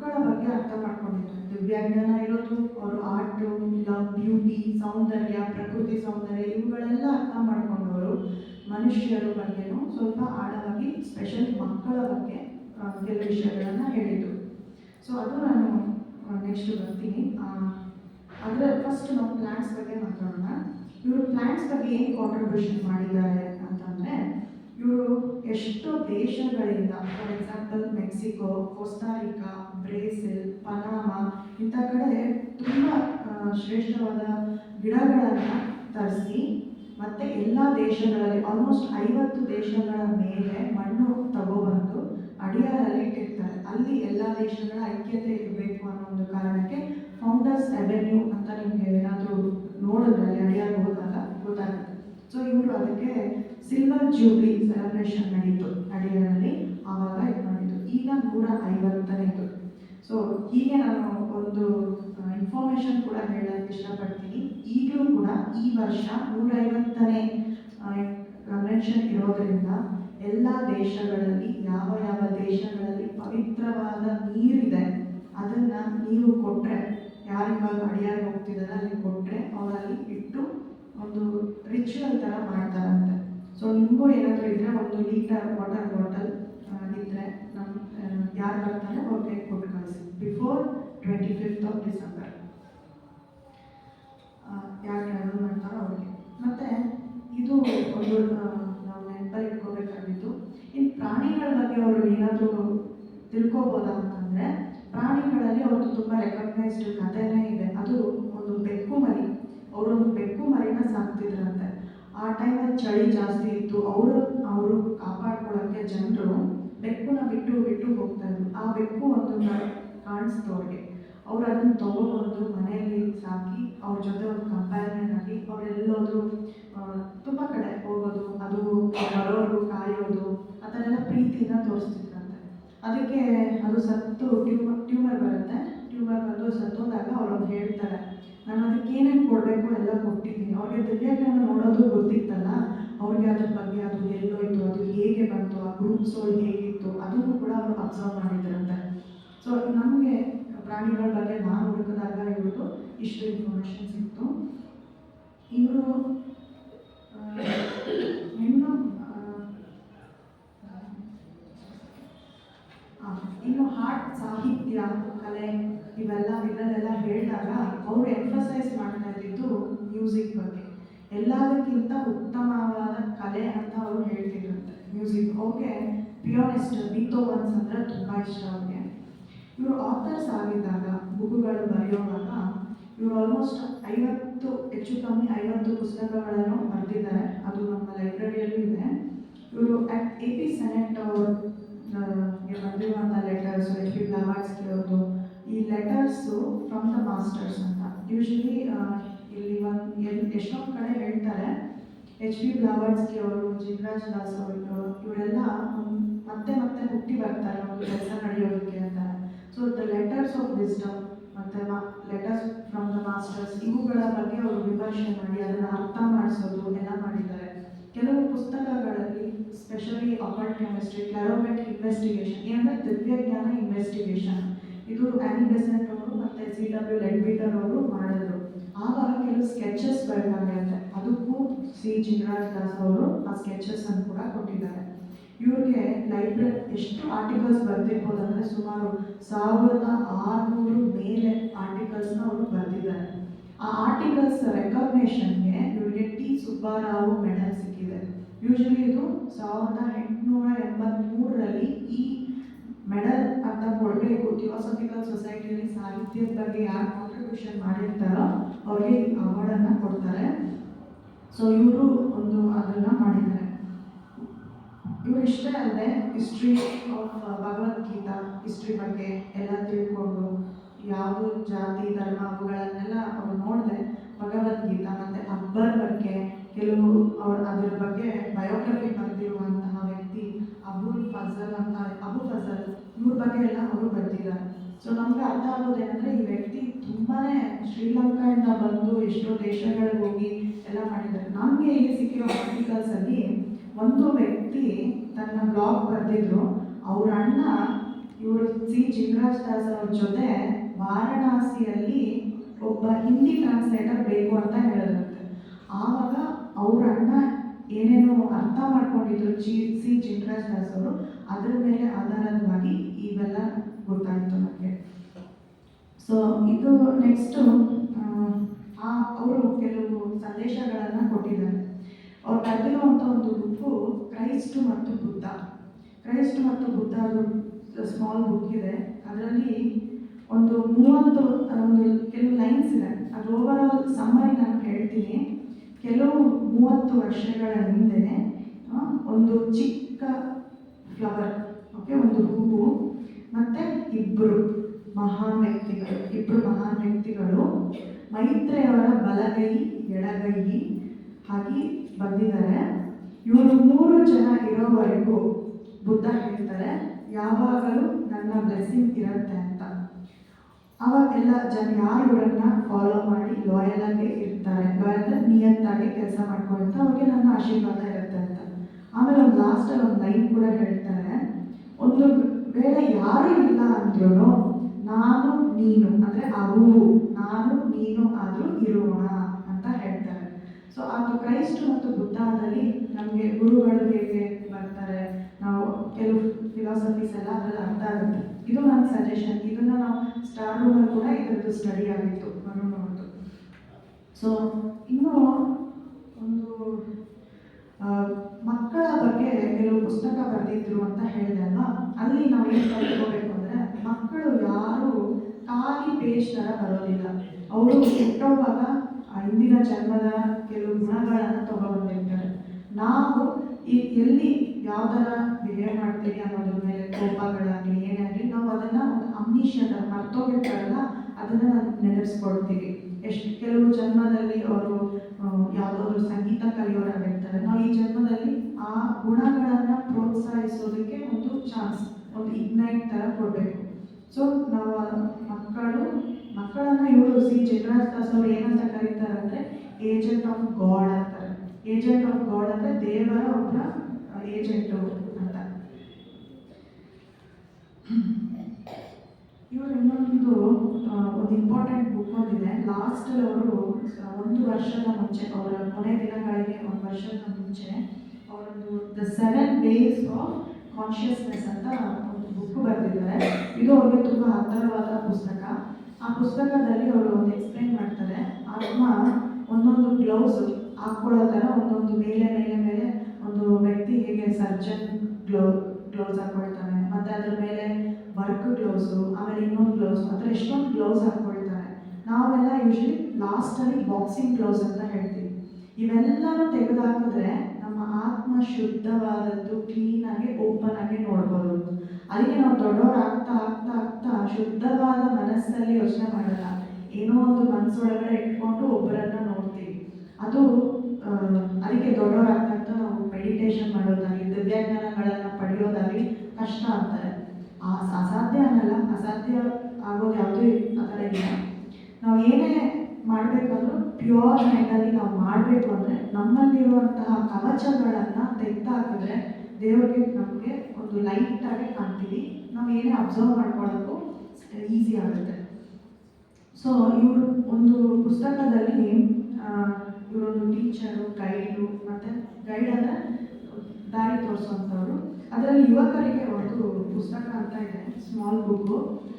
ಮಕ್ಕಳ ಬಗ್ಗೆ ಅರ್ಥ ಮಾಡ್ಕೊಂಡಿದ್ದಾರೆ ದಿವ್ಯಜ್ಞಾನ ಇರೋದು ಅವರು ಆರ್ಟು ಇಲ್ಲ ಬ್ಯೂಟಿ ಸೌಂದರ್ಯ, ಪ್ರಕೃತಿ ಸೌಂದರ್ಯ, ಇವುಗಳೆಲ್ಲ ಅರ್ಥ ಮಾಡ್ಕೊಂಡವರು ಮನುಷ್ಯರ ಬಗ್ಗೆನೂ ಸ್ವಲ್ಪ ಆಳವಾಗಿ ಸ್ಪೆಷಲ್ ಮಕ್ಕಳ ಬಗ್ಗೆ ಕೆಲವು ವಿಷಯಗಳನ್ನು ಹೇಳಿದರು. ಸೊ ಅದು ನಾನು ನೆಕ್ಸ್ಟ್ ಬರ್ತೀನಿ. ಅದರ ಫಸ್ಟ್ ನಾವು ಪ್ಲ್ಯಾಂಟ್ಸ್ ಬಗ್ಗೆ ಮಾತಾಡೋಣ. ಇವರು ಪ್ಲ್ಯಾಂಟ್ಸ್ ಬಗ್ಗೆ ಏನು ಕಾಂಟ್ರಿಬ್ಯೂಷನ್ ಮಾಡಿದ್ದಾರೆ ಅಂತಂದರೆ ಇವರು ಎಷ್ಟೋ ದೇಶಗಳಿಂದ for example Mexico Costa Rica Brazil Panama, ಇಂಥ ಕಡೆ ತುಂಬ ಶ್ರೇಷ್ಠವಾದ ಗಿಡಗಳನ್ನು ತರಿಸಿ, ಮತ್ತು ಎಲ್ಲ ದೇಶಗಳಲ್ಲಿ ಆಲ್ಮೋಸ್ಟ್ ಐವತ್ತು ದೇಶಗಳ ಮೇಲೆ ಮಣ್ಣು ತಗೊಬಂದು ಅಡಿಯಾರಲ್ಲಿ ಇಟ್ಟಿರ್ತಾರೆ. ಅಲ್ಲಿ ಎಲ್ಲ ದೇಶಗಳ ಐಕ್ಯತೆ ಇರಬೇಕು ಅನ್ನೋ ಒಂದು ಕಾರಣಕ್ಕೆ ಫೌಂಡರ್ಸ್ ಅವೆನ್ಯೂ ಅಂತ ನಿಮಗೆ ಏನಾದರೂ ನೋಡಿದ್ರೆ ಅಲ್ಲಿ ಅಡಿಯಾರ್ ಹೋದಾಗ ಗೊತ್ತಾಗುತ್ತೆ. ಸೊ ಇವರು ಅದಕ್ಕೆ ಸಿಲ್ವರ್ ಜೂಬ್ಲಿ ಸೆಲೆಬ್ರೇಷನ್ ನಡೀತು ಅಡಿಯಾರಲ್ಲಿ ಆವಾಗ ಇದು ಮಾಡಿದ್ದು. ಈಗ ನೂರ ಐವತ್ತನೇದು ಸೊ ಹೀಗೆ ನಾನು ಒಂದು ಇನ್ಫಾರ್ಮೇಷನ್ ಕೂಡ ಹೇಳಕ್ಕೆ ಇಷ್ಟಪಡ್ತೀನಿ. ಈಗಲೂ ಕೂಡ ಈ ವರ್ಷ ನೂರೈವತ್ತನೇ ಕನ್ವೆನ್ಷನ್ ಇರೋದರಿಂದ ಎಲ್ಲ ದೇಶಗಳಲ್ಲಿ, ಯಾವ ಯಾವ ದೇಶಗಳಲ್ಲಿ ಪವಿತ್ರವಾದ ನೀರಿದೆ, ಅದನ್ನ ನೀವು ಕೊಟ್ಟರೆ ಯಾರಿವಾಗ ಅಡಿಯಾಗಿ ಹೋಗ್ತಿದ್ದಾರೆ, ಅಲ್ಲಿ ಕೊಟ್ಟರೆ ಅವರಲ್ಲಿ ಇಟ್ಟು ಒಂದು ರಿಚುವಲ್ ಥರ ಮಾಡ್ತಾರಂತೆ. ಸೊ ನಿಮಗೂ ಏನಾದರೂ ಇದ್ದರೆ ಒಂದು ಲೀಟರ್ ವಾಟರ್ ಬಾಟಲ್ ಇದ್ದರೆ ನಮ್ಮ ಯಾರು ಬರ್ತಾರೆ ಅವ್ರಿಗೆ ಕೊಟ್ಟು ಕಳಿಸಿ. Before twenty fifth of December ಯಾರು ಟ್ರಾವೆಲ್ ಮಾಡ್ತಾರೋ ಅವ್ರಿಗೆ. ಮತ್ತು ಇದು ಒಂದು ನಾವು ನೆನಪಲ್ಲಿ ಇಟ್ಕೋಬೇಕಾಗಿತ್ತು ಇನ್ನು ಪ್ರಾಣಿಗಳ ಬಗ್ಗೆ ಅವರು ಏನಾದರೂ ತಿಳ್ಕೊಬೋದಾ ಅಂತಂದರೆ, ಪ್ರಾಣಿಗಳಲ್ಲಿ ಅವ್ರದ್ದು ತುಂಬ ರೆಕಗ್ನೈಸ್ಡ್ ಕಥೆನೇ ಇದೆ. ಅದು ಒಂದು ಬೆಕ್ಕು ಮರಿ. ಅವರೊಂದು ಬೆಕ್ಕು ಮರಿನ ಸಾಕ್ತಿದ್ರಂತೆ. ಆ ಟೈಮಲ್ಲಿ ಚಳಿ ಜಾಸ್ತಿ ಅವರು ಅವರು ಕಾಪಾಡ್ಕೊಳ್ಳೋಕ್ಕೆ ಜನರು ಬೆಕ್ಕುನ ಬಿಟ್ಟು ಬಿಟ್ಟು ಹೋಗ್ತಾ ಆ ಬೆಕ್ಕು ಒಂದು ಕಾಣಿಸ್ತು ಅವ್ರಿಗೆ. ಅವ್ರು ಅದನ್ನು ತೊಗೊಬಂದು ಮನೆಯಲ್ಲಿ ಸಾಕಿ, ಅವ್ರ ಜೊತೆ ಒಂದು ಕಂಪ್ಯಾರಿಯನ್ ಆಗಿ ಅವರೆಲ್ಲೋದ್ರು ತುಂಬ ಕಡೆ ಹೋಗೋದು, ಅದು ಬರೋದು ಕಾಯೋದು, ಆ ಥರ ಎಲ್ಲ ಪ್ರೀತಿನ ತೋರಿಸ್ತಿದ್ರಂತೆ. ಅದಕ್ಕೆ ಅದು ಸತ್ತು ಟ್ಯೂಮರ್ ಟ್ಯೂಮರ್ ಬರುತ್ತೆ. ಟ್ಯೂಮರ್ ಬಂದು ಸತ್ತೋದಾಗ ಅವ್ರು ಹೇಳ್ತಾರೆ. ನಾನು ಅದಕ್ಕೆ ಏನೇನು ಕೊಡಬೇಕು ಎಲ್ಲ ಕೊಟ್ಟಿದ್ದೀನಿ. ಅವ್ರಿಗೆ ದಿವ್ಯಜ್ಞಾನ ನೋಡೋದು ಗೊತ್ತಿತ್ತಲ್ಲ? ಅವ್ರಿಗೆ ಅದ್ರ ಬಗ್ಗೆ ಅದು ಎಲ್ಲೋಯ್ತು ಅದು ಹೇಗೆ ಬಂತು, ಆ ಗ್ರೂಪ್ ಸೋಲ್ ಹೇಗಿತ್ತು, ಅದನ್ನು ಕೂಡ ಅವರು ಅಬ್ಸರ್ವ್ ಮಾಡಿದ್ರಂತೆ. ಸೊ ನಮಗೆ ಪ್ರಾಣಿಗಳ ಬಗ್ಗೆ ನಾನು ಹುಡುಕಿದಾಗ ಇವರು ಇಷ್ಟು ಇನ್ಫಾರ್ಮೇಷನ್ ಸಿಕ್ತು. ಇವರು ಹೆಣ್ಣು ಇನ್ನು ಹಾರ್ಟ್ ಸಾಹಿತ್ಯ, ಕಲೆ ಇವೆಲ್ಲ ಇದರಲ್ಲೆಲ್ಲ ಹೇಳಿದಾಗ ಅವರು ಎಂಫಸೈಸ್ ಮಾಡ್ತಾ ಇದ್ದಿದ್ದು ಮ್ಯೂಸಿಕ್ ಬಗ್ಗೆ. ಎಲ್ಲದಕ್ಕಿಂತ ಉತ್ತಮವಾದ ಕಲೆ ಅಂತ ಅವರು ಹೇಳ್ತಿದ್ರಂತೆ. ಮ್ಯೂಸಿಕ್ ಅವ್ರಿಗೆ ಪಿಯೋನಿಸ್ಟ್ ಬೀತೋವನ್ಸ್ ಅಂದರೆ ತುಂಬ ಇಷ್ಟ ಅವ್ರಿಗೆ. ಇವರು ಆಥರ್ಸ್ ಆಗಿದ್ದಾಗ, ಬುಕ್ಗಳು ಬರೆಯುವಾಗ ಇವರು ಆಲ್ಮೋಸ್ಟ್ ಐವತ್ತು, ಹೆಚ್ಚು ಕಮ್ಮಿ ಐವತ್ತು ಪುಸ್ತಕಗಳನ್ನು ಬರೆದಿದ್ದಾರೆ. ಅದು ನಮ್ಮ ಲೈಬ್ರರಿಯಲ್ಲೂ ಇದೆ. ಇವರು ಎ ಪಿ ಸೆನೆಟ್ ಅವರು ಬಂದಿರುವಂಥ ಲೆಟರ್ಸ್ ಎಚ್ ಪಿ ಈ ಲೆಟರ್ಸು ಫ್ರಮ್ ದ ಮಾಸ್ಟರ್ಸ್ ಅಂತ. ಯೂಶಲಿ ಇಲ್ಲಿ ಎಲ್ ಎಷ್ಟೊಂದು ಕಡೆ ಹೇಳ್ತಾರೆ. ಎಚ್ ಪಿ ಬ್ಲಾವರ್ಸ್ಕಿ ಅವರು ಜಿಗ್ರಾಜ್ ದಾಸ್ ಅವರು, ಇವರೆಲ್ಲ ಮತ್ತೆ ಮತ್ತೆ ಹುಟ್ಟಿ ಬರ್ತಾರೆ, ಒಂದು ಕೆಲಸ ನಡೆಯೋದಕ್ಕೆ ಅಂತ so the letters of wisdom ಮತ್ತೆ ಲೆಟರ್ಸ್ ಫ್ರಮ್ ದ ಮಾಸ್ಟರ್ಸ್ ಇವುಗಳ ಬಗ್ಗೆ ಅವರು ವಿಮರ್ಶೆ ಮಾಡಿ, ಅದನ್ನು ಅರ್ಥ ಮಾಡಿಸೋದು ಎಲ್ಲ ಮಾಡಿದ್ದಾರೆ. ಕೆಲವು ಪುಸ್ತಕಗಳಲ್ಲಿ specially occult chemistry clairvoyant investigation ಏನಂದರೆ ದಿವ್ಯಜ್ಞಾನ ಇನ್ವೆಸ್ಟಿಗೇಷನ್ ಇದು ಆ್ಯನಿ ಬೆಸೆಂಟ್ ಅವರು ಮತ್ತು ಸಿ ಡಬ್ಲ್ಯೂ ಲೆಡ್ಬೀಟರ್ ಅವರು ಮಾಡಿದ್ರು. ಆವಾಗ ಕೆಲವು ಸ್ಕೆಚಸ್ ಬೇಕಾಗಿರುತ್ತೆ ಅದಕ್ಕೂ ಸಿ ಚಿನ್ನರಾಜ್ ದಾಸ್ ಅವರು ಆ ಸ್ಕೆಚಸ್ ಅನ್ನು ಕೂಡ ಕೊಟ್ಟಿದ್ದಾರೆ. ಇವ್ರಿಗೆ ಲೈಬ್ರರಿ ಎಷ್ಟು ಆರ್ಟಿಕಲ್ಸ್ ಬರೆದಿರ್ಬೋದು ಅಂದರೆ ಸುಮಾರು ಸಾವಿರದ ಆರುನೂರು ಮೇಲೆ ಆರ್ಟಿಕಲ್ಸ್ನ ಅವರು ಬರೆದಿದ್ದಾರೆ ಆ ಆರ್ಟಿಕಲ್ಸ್ ರೆಕಗ್ನೇಷನ್ಗೆ ಇವರಿಗೆ ಟಿ ಸುಬ್ಬಾರಾವ್ ಮೆಡಲ್ ಸಿಕ್ಕಿದೆ. ಯೂಶಲಿ ಇದು ಸಾವಿರದ ಎಂಟುನೂರ ಎಂಬತ್ತ್ಮೂರರಲ್ಲಿ ಈ ಮೆಡಲ್ ಅಂತ ಕೊಡಬೇಕು ಥಿಯೋಸಫಿಕಲ್ ಸೊಸೈಟಿಯಲ್ಲಿ ಸಾಹಿತ್ಯದ ಬಗ್ಗೆ ಯಾರು ಕಾಂಟ್ರಿಬ್ಯೂಷನ್ ಮಾಡಿರ್ತಾರೋ ಅವ್ರಿಗೆ ಅವಾರ್ಡನ್ನು ಕೊಡ್ತಾರೆ. ಸೊ ಇವರು ಒಂದು ಅದನ್ನು ಮಾಡಿದ್ದಾರೆ. ಇವರು ಇಷ್ಟೇ ಅಲ್ಲದೆ ಹಿಸ್ಟ್ರಿ ಆಫ್ ಭಗವದ್ಗೀತಾ ಹಿಸ್ಟ್ರಿ ಬಗ್ಗೆ ಎಲ್ಲ ತಿಳ್ಕೊಂಡು ಯಾವುದು ಜಾತಿ, ಧರ್ಮ ಅವುಗಳನ್ನೆಲ್ಲ ಅವ್ರು ನೋಡಿದೆ ಭಗವದ್ಗೀತಾ ಮತ್ತು ಅಕ್ಬರ್ ಬಗ್ಗೆ ಕೆಲವು ಅವ್ರ ಅದ್ರ ಬಗ್ಗೆ ಬಯೋಗ್ರಫಿ ಬರೆದಿರುವಂತಹ ವ್ಯಕ್ತಿ ಅಬುಲ್ ಫಜಲ್ ಅಂತ ಅಬು ಫಜಲ್ ಇವ್ರ ಬಗ್ಗೆ ಎಲ್ಲ ಅವರು ಬರೆದಿದ್ದಾರೆ. ಸೊ ನಮ್ಗೆ ಅರ್ಥ ಆಗೋದೇನೆಂದರೆ ಈ ವ್ಯಕ್ತಿ ತುಂಬಾ ಶ್ರೀಲಂಕಾದಿಂದ ಬಂದು ಎಷ್ಟೋ ದೇಶಗಳಿಗೆ ಹೋಗಿ ಎಲ್ಲ ಮಾಡಿದ್ದಾರೆ. ನಮಗೆ ಇಲ್ಲಿ ಸಿಕ್ಕಿರೋ ಆರ್ಟಿಕಲ್ಸಲ್ಲಿ ಒಂದು ವ್ಯಕ್ತಿ ತನ್ನ ಬ್ಲಾಗ್ ಬರೆದಿದ್ರು, ಅವ್ರ ಅಣ್ಣ ಇವರು ಸಿ ಚಿನ್ನರಾಜ್ ದಾಸ್ ಅವ್ರ ಜೊತೆ ವಾರಣಾಸಿಯಲ್ಲಿ ಒಬ್ಬ ಹಿಂದಿ ಟ್ರಾನ್ಸ್ಲೇಟರ್ ಬೇಕು ಅಂತ ಹೇಳಿದ್ರಂತೆ. ಆವಾಗ ಅವ್ರ ಅಣ್ಣ ಏನೇನೋ ಅರ್ಥ ಮಾಡ್ಕೊಂಡಿದ್ರು ಜಿ ಸಿ ಚಿನ್ನರಾಜ್ ದಾಸ್ ಅವರು, ಅದ್ರ ಮೇಲೆ ಆಧಾರವಾಗಿ ಇವೆಲ್ಲ ಸೊ ಇದು ನೆಕ್ಸ್ಟು ಅವರು ಕೆಲವು ಸಂದೇಶಗಳನ್ನು ಕೊಟ್ಟಿದ್ದಾರೆ. ಅವ್ರು ಬರೆದಿರುವಂಥ ಒಂದು ಬುಕ್ಕು ಕ್ರೈಸ್ಟ್ ಮತ್ತು ಬುದ್ಧ. ಕ್ರೈಸ್ಟ್ ಮತ್ತು ಬುದ್ಧ ಸ್ಮಾಲ್ ಬುಕ್ ಇದೆ. ಅದರಲ್ಲಿ ಒಂದು ಮೂವತ್ತು ಒಂದು ಕೆಲವು ಲೈನ್ಸ್ ಇದೆ. ಅದು ಓವರ್ ಆಲ್ ಸಮ್ಮರಿ ನಾನು ಹೇಳ್ತೀನಿ. ಕೆಲವು ಮೂವತ್ತು ವರ್ಷಗಳ ಹಿಂದೆ ಒಂದು ಚಿಕ್ಕ ಫ್ಲವರ್ ಓಕೆ ಒಂದು ಹೂವು, ಮತ್ತು ಇಬ್ಬರು ಮಹಾನ್ ವ್ಯಕ್ತಿಗಳು ಇಬ್ಬರು ಮಹಾನ್ ವ್ಯಕ್ತಿಗಳು ಮೈತ್ರಿಯವರ ಬಲಗೈ, ಎಡಗೈ ಹಾಗೆ ಬಂದಿದ್ದಾರೆ. ಇವರು ಮೂರು ಜನ ಇರೋವರೆಗೂ ಬುದ್ಧ ಹೇಳ್ತಾರೆ, ಯಾವಾಗಲೂ ನನ್ನ ಬ್ಲೆಸ್ಸಿಂಗ್ ಇರುತ್ತೆ ಅಂತ. ಅವಾಗೆಲ್ಲ ಜನ ಯಾರು ಇವರನ್ನ ಫಾಲೋ ಮಾಡಿ ಲಾಯಲ್ ಆಗಿ ಇರ್ತಾರೆ. ಲಾಯಲ್ ನಿಯತ್ತಾಗಿ ಕೆಲಸ ಮಾಡ್ಕೊಳ್ತಾ ಅವ್ರಿಗೆ ನನ್ನ ಆಶೀರ್ವಾದ ಇರುತ್ತೆ ಅಂತ. ಆಮೇಲೆ ಒಂದು ಲಾಸ್ಟಲ್ಲಿ ಒಂದು ಲೈನ್ ಕೂಡ ಹೇಳ್ತಾರೆ. ಒಂದು ವೇಳೆ ಯಾರು ಇಲ್ಲ ಅಂದ್ರೂ ನಾನು, ನೀನು, ಅಂದರೆ ಅವು. ನಾನು, ನೀನು, ಆದರೂ ಇರೋಣ ಅಂತ ಹೇಳ್ತಾರೆ. ಸೊ ಅದು ಕ್ರೈಸ್ಟ್ ಮತ್ತು ಬುದ್ಧದಲ್ಲಿ ನಮಗೆ ಗುರುಗಳು ಹೇಗೆ ಬರ್ತಾರೆ? ನಾವು ಕೆಲವು ಫಿಲಾಸಫೀಸ್ ಎಲ್ಲ ಅದ್ರಲ್ಲಿ ಅರ್ಥ ಆಗುತ್ತೆ. ಇದು ನನ್ನ ಸಜೆಷನ್ ಇದನ್ನ ನಾವು ಸ್ಟಾರ್ ರೂಮಲ್ಲಿ ಕೂಡ ಇದರದ್ದು ಸ್ಟಡಿ ಆಗಿತ್ತು. ನಾನು ಅವ್ರದ್ದು ಸೊ ಇನ್ನು ಒಂದು ಮಕ್ಕಳ ಬಗ್ಗೆ ಕೆಲವು ಪುಸ್ತಕ ಬರೆದಿದ್ರು ಅಂತ ಹೇಳಿದೆ ಅಲ್ವಾ? ಅಲ್ಲಿ ನಾವು ಏನು ಕಲ್ತ್ಕೋಬೇಕು ಮಕ್ಕಳು ಯಾರು ಖಾಲಿ ಪೇಜ್ ಥರ ಬರೋದಿಲ್ಲ. ಅವರು ಆ ಹಿಂದಿನ ಜನ್ಮದ ಕೆಲವು ಗುಣಗಳನ್ನು ತಗೊಬಂದಿರ್ತಾರೆ ನಾವು ಈ ಎಲ್ಲಿ ಯಾವ ಥರ ಬಿಹೇವ್ ಮಾಡ್ತೀವಿ ಅನ್ನೋದ್ರ ಮೇಲೆ ಕೋಪಗಳಾಗಲಿ ಏನೇ ಆಗಲಿ ನಾವು ಅದನ್ನ ಒಂದು ಅಮ್ನಿಷನ್ ಮರ್ತೋಗಿರ್ತಾರಲ್ಲ, ಅದನ್ನು ನಾವು ನೆನಪಿಸ್ಕೊಳ್ತೀವಿ. ಎಷ್ಟು ಕೆಲವು ಜನ್ಮದಲ್ಲಿ ಅವರು ಯಾವುದಾದ್ರು ಸಂಗೀತ ಕಲಿಯೋರಾಗಿರ್ತಾರೆ. ನಾವು ಈ ಜನ್ಮದಲ್ಲಿ ಆ ಗುಣಗಳನ್ನು ಪ್ರೋತ್ಸಾಹಿಸೋದಕ್ಕೆ ಒಂದು ಚಾನ್ಸ್ ಒಂದು ಇಗ್ನೈಟ್ ಥರ ಕೊಡಬೇಕು. ಸೊ ನಾವು ಮಕ್ಕಳು, ಮಕ್ಕಳನ್ನು ಇವರು ಸಿ ಚಿನ್ನರಾಜ್ ದಾಸ್ ಅವರು ಏನಂತ ಕರೀತಾರೆ ಅಂದರೆ ಏಜೆಂಟ್ ಆಫ್ ಗಾಡ್ ಅಂತಾರೆ. ಏಜೆಂಟ್ ಆಫ್ ಗಾಡ್ ಅಂದರೆ ದೇವರ ಒಬ್ಬ ಏಜೆಂಟು ಅಂತ. ಇವರು ಇನ್ನೊಂದು ಒಂದು ಇಂಪಾರ್ಟೆಂಟ್ ಬುಕ್ ಒಂದಿದೆ. ಲಾಸ್ಟಲ್ಲಿ ಅವರು ಒಂದು ವರ್ಷದ ಮುಂಚೆ, ಅವರ ಕೊನೆ ದಿನಗಳಿಗೆ ಒಂದು ವರ್ಷದ ಮುಂಚೆ, ಅವರೊಂದು the seven days of consciousness ಅಂತ ಬುಕ್ ಬರೆದಿದ್ದಾರೆ. ಇದು ಅವ್ರಿಗೆ ತುಂಬ ಹತ್ತಿರವಾದ ಪುಸ್ತಕ. ಆ ಪುಸ್ತಕದಲ್ಲಿ ಅವರು ಒಂದು ಎಕ್ಸ್ಪ್ಲೈನ್ ಮಾಡ್ತಾರೆ. ಆತ್ಮ ಒಂದೊಂದು ಗ್ಲೌಸ್ ಹಾಕ್ಕೊಳ್ಳೋ ಥರ ಒಂದೊಂದು ಮೇಲೆ ಮೇಲೆ ಮೇಲೆ ಒಂದು ವ್ಯಕ್ತಿ ಹೇಗೆ ಸರ್ಜನ್ ಗ್ಲೌ ಗ್ಲೌಸ್ ಹಾಕ್ಕೊಳ್ತಾನೆ ಮತ್ತು ಅದ್ರ ಮೇಲೆ ವರ್ಕ್ ಗ್ಲೌಸು ಆಮೇಲೆ ಇನ್ನೊಂದು ಗ್ಲೌಸ್ ಆ ಥರ ಎಷ್ಟೊಂದು ಗ್ಲೌಸ್ ಹಾಕ್ಕೊಳ್ತಾರೆ ನಾವೆಲ್ಲ ಯೂಶಲಿ ಲಾಸ್ಟಲ್ಲಿ ಬಾಕ್ಸಿಂಗ್ ಗ್ಲೌಸ್ ಅಂತ ಹೇಳ್ತೀವಿ. ಇವೆಲ್ಲರೂ ತೆಗೆದುಹಾಕಿದ್ರೆ ನಮ್ಮ ಆತ್ಮ ಶುದ್ಧವಾದದ್ದು ಕ್ಲೀನಾಗಿ ಓಪನ್ ಆಗಿ ನೋಡ್ಬೋದು. ಅದಕ್ಕೆ ನಾವು ದೊಡ್ಡವ್ರು ಆಗ್ತಾ ಆಗ್ತಾ ಶುದ್ಧವಾದ ಮನಸ್ಸಲ್ಲಿ ಯೋಚನೆ ಮಾಡಲ್ಲ. ಏನೋ ಒಂದು ಮನಸ್ಸೊಳಗಡೆ ಇಟ್ಕೊಂಡು ಒಬ್ಬರನ್ನ ನೋಡ್ತೀವಿ. ಅದು ಅದಕ್ಕೆ ದೊಡ್ಡವ್ರು ಆಗ್ತಾ ಆಗ್ತಾ ನಾವು ಮೆಡಿಟೇಷನ್ ಮಾಡೋದಾಗಲಿ ದಿವ್ಯಜ್ಞಾನಗಳನ್ನು ಪಡೆಯೋದಾಗಲಿ ಕಷ್ಟ ಅಂತಾರೆ ಆ, ಅಸಾಧ್ಯ ಅನ್ನಲ್ಲ. ಅಸಾಧ್ಯ ಆಗೋದು ಯಾವುದೂ ಆ ಇಲ್ಲ. ನಾವು ಏನೇ ಮಾಡಬೇಕಂದ್ರೂ ಪ್ಯೂರ್ ಮೈಂಡಲ್ಲಿ ನಾವು ಮಾಡಬೇಕು ಅಂದರೆ ನಮ್ಮಲ್ಲಿರುವಂತಹ ಕವಚಗಳನ್ನು ತೆಗೆದಾಕಿದ್ರೆ ದೇವರಿಗೆ ನಮಗೆ ಒಂದು ಆಗಿ ಕಾಣ್ತೀವಿ ನಾವು ಏನೇ ಅಬ್ಸರ್ವ್ ಮಾಡ್ಕೊಳ್ಳೋಕ್ಕೂ ಈಸಿ ಆಗುತ್ತೆ. ಸೊ ಇವರು ಒಂದು ಪುಸ್ತಕದಲ್ಲಿ ಇವರೊಂದು ಟೀಚರು ಗೈಡು ಮತ್ತು ಗೈಡ್ ಅಂದರೆ ದಾರಿ ತೋರಿಸುವಂಥವ್ರು ಅದರಲ್ಲಿ ಯುವಕರಿಗೆ ಒಂದು ಪುಸ್ತಕ ಅಂತ ಇದೆ ಸ್ಮಾಲ್ ಬುಕ್ಕು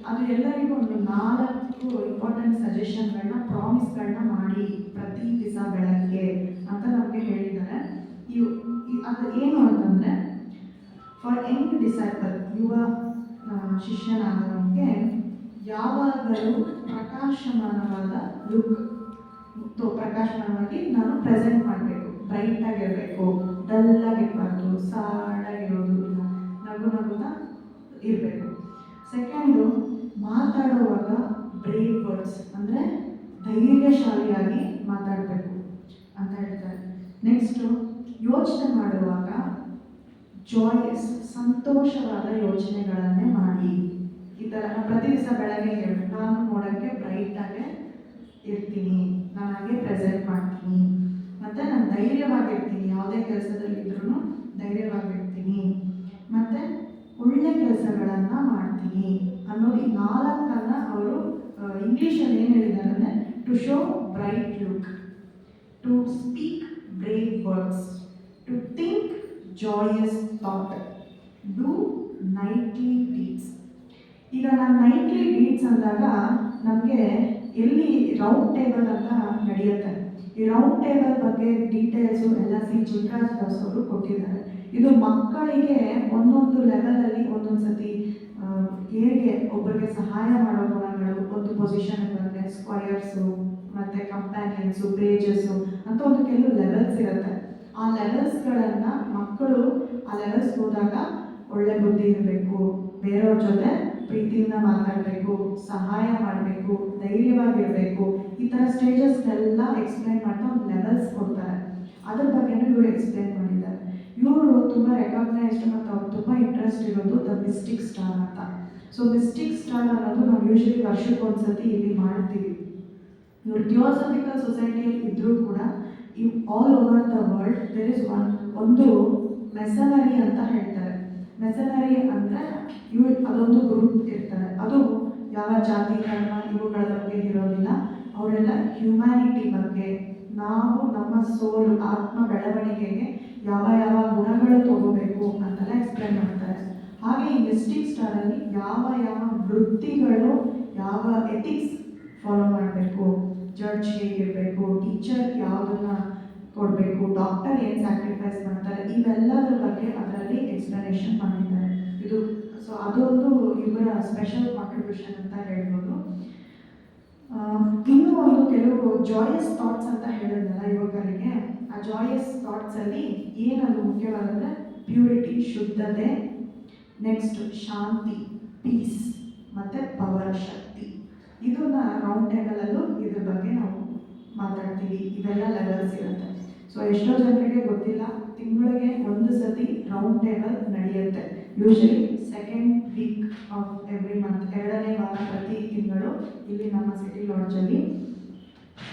ಅದು ಎಲ್ಲರಿಗೂ ಒಂದು ನಾಲ್ಕು ಇಂಪಾರ್ಟೆಂಟ್ ಸಜೆಷನ್ಗಳನ್ನ ಪ್ರಾಮಿಸ್ಗಳನ್ನ ಮಾಡಿ ಪ್ರತಿ ದಿವಸ ಬೆಳಗ್ಗೆ ಫಾರ್ ಯಂಗ್ ಡಿಸೈಪಲ್ ಯುವ ಶಿಷ್ಯನಾದವನಿಗೆ ಯಾವಾಗಲೂ ಪ್ರಕಾಶಮಾನವಾದ ಲುಕ್ ಪ್ರಕಾಶಮಾನವಾಗಿ ನಾನು ಪ್ರೆಸೆಂಟ್ ಮಾಡಬೇಕು. ಬ್ರೈಟ್ ಆಗಿರಬೇಕು ಡಲ್ ಆಗಿರಬಾರ್ದು ಸಾಡಾಗಿರೋದು ಇಲ್ಲ, ನಗು ನಗುತ್ತಾ ಇರಬೇಕು. ಸೆಕೆಂಡು ಮಾತಾಡುವಾಗ ಬ್ರೇವ್ ವರ್ಡ್ಸ್ ಅಂದರೆ ಧೈರ್ಯಶಾಲಿಯಾಗಿ ಮಾತಾಡಬೇಕು ಅಂತ ಹೇಳ್ತಾರೆ. ನೆಕ್ಸ್ಟು ಯೋಚನೆ ಮಾಡುವಾಗ ಜಾಯಸ್ ಸಂತೋಷವಾದ ಯೋಚನೆಗಳನ್ನೇ ಮಾಡಿ. ಈ ಥರ ಪ್ರತಿ ದಿವಸ ಬೆಳಗ್ಗೆ ನಾನು ನೋಡೋಕ್ಕೆ ಬ್ರೈಟಾಗೆ ಇರ್ತೀನಿ. ನಾನು ಹಾಗೆ ಪ್ರೆಸೆಂಟ್ ಮಾಡ್ತೀನಿ. ಮತ್ತು ನಾನು ಧೈರ್ಯವಾಗಿರ್ತೀನಿ. ಯಾವುದೇ ಕೆಲಸದಲ್ಲಿ ಧೈರ್ಯವಾಗಿ ಧೈರ್ಯವಾಗಿರ್ತೀನಿ. ಮತ್ತು ಒಳ್ಳೆ ಕೆಲಸಗಳನ್ನು ಮಾಡ್ತೀನಿ. ಅನ್ನೋ ಈ ನಾಲ್ಕನ್ನು ಅವರು ಇಂಗ್ಲೀಷಲ್ಲಿ ಏನು ಹೇಳಿದ್ದಾರೆ ಅಂದರೆ to show bright look to speak brave words to think joyous thought do knightly deeds ಈಗ ನಾನು ನೈಟ್ಲಿ ಡೀಡ್ಸ್ ಅಂದಾಗ ನಮಗೆ ಎಲ್ಲಿ ರೌಂಡ್ ಟೇಬಲ್ ಅಂತ ನಡೆಯುತ್ತೆ. ಈ ರೌಂಡ್ ಟೇಬಲ್ ಬಗ್ಗೆ ಡೀಟೇಲ್ಸು ಎಲ್ಲ ಸಿ ಚಿಲ್ಡ್ರನ್ಸ್ ದಾಸ್ ಅವರು ಕೊಟ್ಟಿದ್ದಾರೆ. ಇದು ಮಕ್ಕಳಿಗೆ ಒಂದೊಂದು ಲೆವೆಲಲ್ಲಿ ಒಂದೊಂದು ಸತಿ ಹೇಗೆ ಒಬ್ಬರಿಗೆ ಸಹಾಯ ಮಾಡೋ ಗುಣಗಳು ಒಂದು ಪೊಸಿಷನ್ ಬಂದರೆ ಸ್ಕ್ವಯರ್ಸು ಮತ್ತು ಕಂಪ್ಯಾನಿಯನ್ಸು ಪೇಜಸ್ಸು ಅಂತ ಒಂದು ಕೆಲವು ಲೆವೆಲ್ಸ್ ಇರುತ್ತೆ. ಆ ಲೆವೆಲ್ಸ್ಗಳನ್ನು ಮಕ್ಕಳು ಆ ಲೆವೆಲ್ಸ್ ಹೋದಾಗ ಒಳ್ಳೆ ಬುದ್ಧಿ ಇರಬೇಕು. ಬೇರೆಯವ್ರ ಜೊತೆ ಪ್ರೀತಿಯಿಂದ ಮಾತಾಡಬೇಕು, ಸಹಾಯ ಮಾಡಬೇಕು, ಧೈರ್ಯವಾಗಿರಬೇಕು. ಈ ಥರ ಸ್ಟೇಜಸ್ನೆಲ್ಲ ಎಕ್ಸ್ಪ್ಲೈನ್ ಮಾಡ್ತಾ ಒಂದು ಲೆವೆಲ್ಸ್ ಕೊಡ್ತಾರೆ. ಅದ್ರ ಬಗ್ಗೆನೂ ಇವರು ಎಕ್ಸ್ಪ್ಲೈನ್ ಮಾಡಿದ್ದಾರೆ. ಇವರು ತುಂಬ ರೆಕಾಗ್ನೈಸ್ಡ್ ಮತ್ತು ಅವ್ರು ತುಂಬ ಇಂಟ್ರೆಸ್ಟ್ ಇರೋದು ದ ಮಿಸ್ಟಿಕ್ ಸ್ಟಾರ್ ಅಂತ. ಸೊ ಮಿಸ್ಟಿಕ್ ಸ್ಟಾರ್ ಅನ್ನೋದು ನಾವು ಯೂಶಲಿ ವರ್ಷಕ್ಕೊಂದ್ಸತಿ ಇಲ್ಲಿ ಮಾಡ್ತೀವಿ. ಇವರು ಥಿಯೋಸಫಿಕಲ್ ಸೊಸೈಟಿಯಲ್ಲಿ ಇದ್ದರೂ ಕೂಡ ಈ all over the world there is one ಒಂದು ಮೆಸನರಿ ಅಂತ ಹೇಳ್ತಾರೆ. ಮೆಸನರಿ ಅಂದರೆ ಇವು, ಅದೊಂದು ಗ್ರೂಪ್ ಇರ್ತಾರೆ ಅದು ಯಾವ ಜಾತಿ, ಧರ್ಮ, ಇವುಗಳ ಬಗ್ಗೆ ಇರೋದಿಲ್ಲ. ಅವರೆಲ್ಲ ಹ್ಯುಮ್ಯಾನಿಟಿ ಬಗ್ಗೆ, ನಾವು ನಮ್ಮ ಸೋಲ್ ಆತ್ಮ ಬೆಳವಣಿಗೆಗೆ ಯಾವ ಯಾವ ಗುಣಗಳು ತಗೋಬೇಕು ಅಂತೆಲ್ಲ ಎಕ್ಸ್ಪ್ಲೈನ್ ಮಾಡ್ತಾರೆ. ಹಾಗೆ ಈ ಮಿಸ್ಟಿಕ್ ಸ್ಟಾರಲ್ಲಿ ಯಾವ ಯಾವ ವೃತ್ತಿಗಳು, ಯಾವ ಎಥಿಕ್ಸ್ ಫಾಲೋ ಮಾಡಬೇಕು? ಜಡ್ಜ್ ಹೇಗಿರಬೇಕು? ಟೀಚರ್ ಯಾವುದನ್ನ ಕೊಡಬೇಕು ಡಾಕ್ಟರ್ ಏನು ಸ್ಯಾಕ್ರಿಫೈಸ್ ಮಾಡ್ತಾರೆ, ಇವೆಲ್ಲದರ ಬಗ್ಗೆ ಅದರಲ್ಲಿ ಎಕ್ಸ್ಪ್ಲನೇಷನ್ ಮಾಡಿದ್ದಾರೆ. ಇದು ಸೊ ಅದೊಂದು ಇವರ ಸ್ಪೆಷಲ್ ಕಾಂಟ್ರಿಬ್ಯೂಷನ್ ಅಂತ ಹೇಳ್ಬೋದು. ಇನ್ನೂ ಒಂದು ಕೆಲವು ಜಾಯಸ್ ಥಾಟ್ಸ್ ಅಂತ ಹೇಳಿದ್ನಲ್ಲ ಯುವಕರಿಗೆ, ಆ ಜಾಯಸ್ ಥಾಟ್ಸಲ್ಲಿ ಏನದು ಮುಖ್ಯವಾದಂದರೆ ಪ್ಯೂರಿಟಿ ಶುದ್ಧತೆ ನೆಕ್ಸ್ಟ್ ಶಾಂತಿ ಪೀಸ್ ಮತ್ತು ಪವರ್ ಶಕ್ತಿ ಇದನ್ನ ರೌಂಡ್ ಟೇಬಲಲ್ಲೂ ಇದ್ರ ಬಗ್ಗೆ ನಾವು ಮಾತಾಡ್ತೀವಿ. ಇವೆಲ್ಲ ಲೆವೆಲ್ಸ್ ಇರುತ್ತೆ. ಸೊ ಎಷ್ಟೋ ಜನರಿಗೆ ಗೊತ್ತಿಲ್ಲ, ತಿಂಗಳಿಗೆ ಒಂದು ಸತಿ ರೌಂಡ್ ಟೇಬಲ್ ನಡೆಯುತ್ತೆ. Usually second week of every month ಎರಡನೇ ವಾರ ಪ್ರತಿ ತಿಂಗಳು ಇಲ್ಲಿ ನಮ್ಮ ಸಿಟಿ ಲಾಡ್ಜಲ್ಲಿ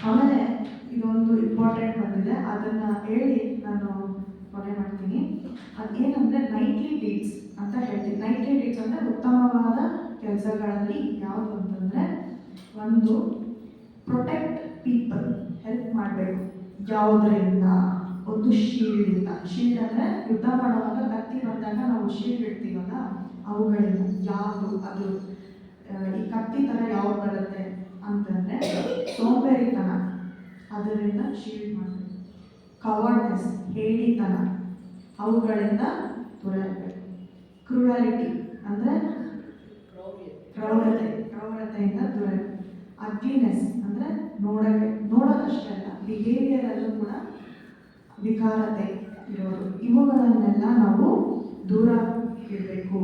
ಆಮೇಲೆ ಇದೊಂದು ಇಂಪಾರ್ಟೆಂಟ್ ಬಂದಿದೆ. ಅದನ್ನು ಹೇಳಿ ನಾನು ಕೊನೆ ಮಾಡ್ತೀನಿ. ಅದೇನಂದರೆ ನೈಟ್ಲಿ ಡೀಟ್ಸ್ ಅಂತ ಹೇಳ್ತೀನಿ. ನೈಟ್ಲಿ ಡೀಟ್ಸ್ ಅಂದರೆ ಉತ್ತಮವಾದ ಕೆಲಸಗಳಲ್ಲಿ ಯಾವುದು ಅಂತಂದರೆ, ಒಂದು ಪ್ರೊಟೆಕ್ಟ್ ಪೀಪಲ್ ಹೆಲ್ಪ್ ಮಾಡಬೇಕು. ಯಾವುದರಿಂದ? ಒಂದು ಶೀಲ್ಡಿಂದ ಶೀಲ್ಡ್ ಅಂದರೆ ಯುದ್ಧ ಮಾಡುವಾಗ ಕತ್ತಿ ಬಂದಾಗ ನಾವು ಶೀಲ್ಡ್ ಇಡ್ತೀವಲ್ಲ, ಅವುಗಳಿಂದ ಯಾವುದು ಅದು? ಈ ಕತ್ತಿ ಥರ ಯಾವ್ದು ಬರುತ್ತೆ ಅಂತಂದರೆ ಸೋಂಬೇರಿತನ. ಅದರಿಂದ ಶೀಲ್ಡ್ ಮಾಡಬೇಕು. ಕವರ್ನೆಸ್ ಹೇಳಿತನ ಅವುಗಳಿಂದ ದೂರ ಕ್ರೂರಾಲಿಟಿ ಅಂದ್ರೆ ಅಂದರೆ ಕ್ರೌರತೆ ಕ್ರೌರತೆಯಿಂದ ದೂರ ಅಗ್ಲಿನೆಸ್ ಅಂದರೆ ನೋಡಕ್ಕೆ ನೋಡೋದಷ್ಟೇ ಅಲ್ಲ ಬಿಹೇವಿಯರಲ್ಲೂ ಕೂಡ ವಿಕಾರತೆ ಇರೋದು. ಇವುಗಳನ್ನೆಲ್ಲ ನಾವು ದೂರ ಇರಬೇಕು.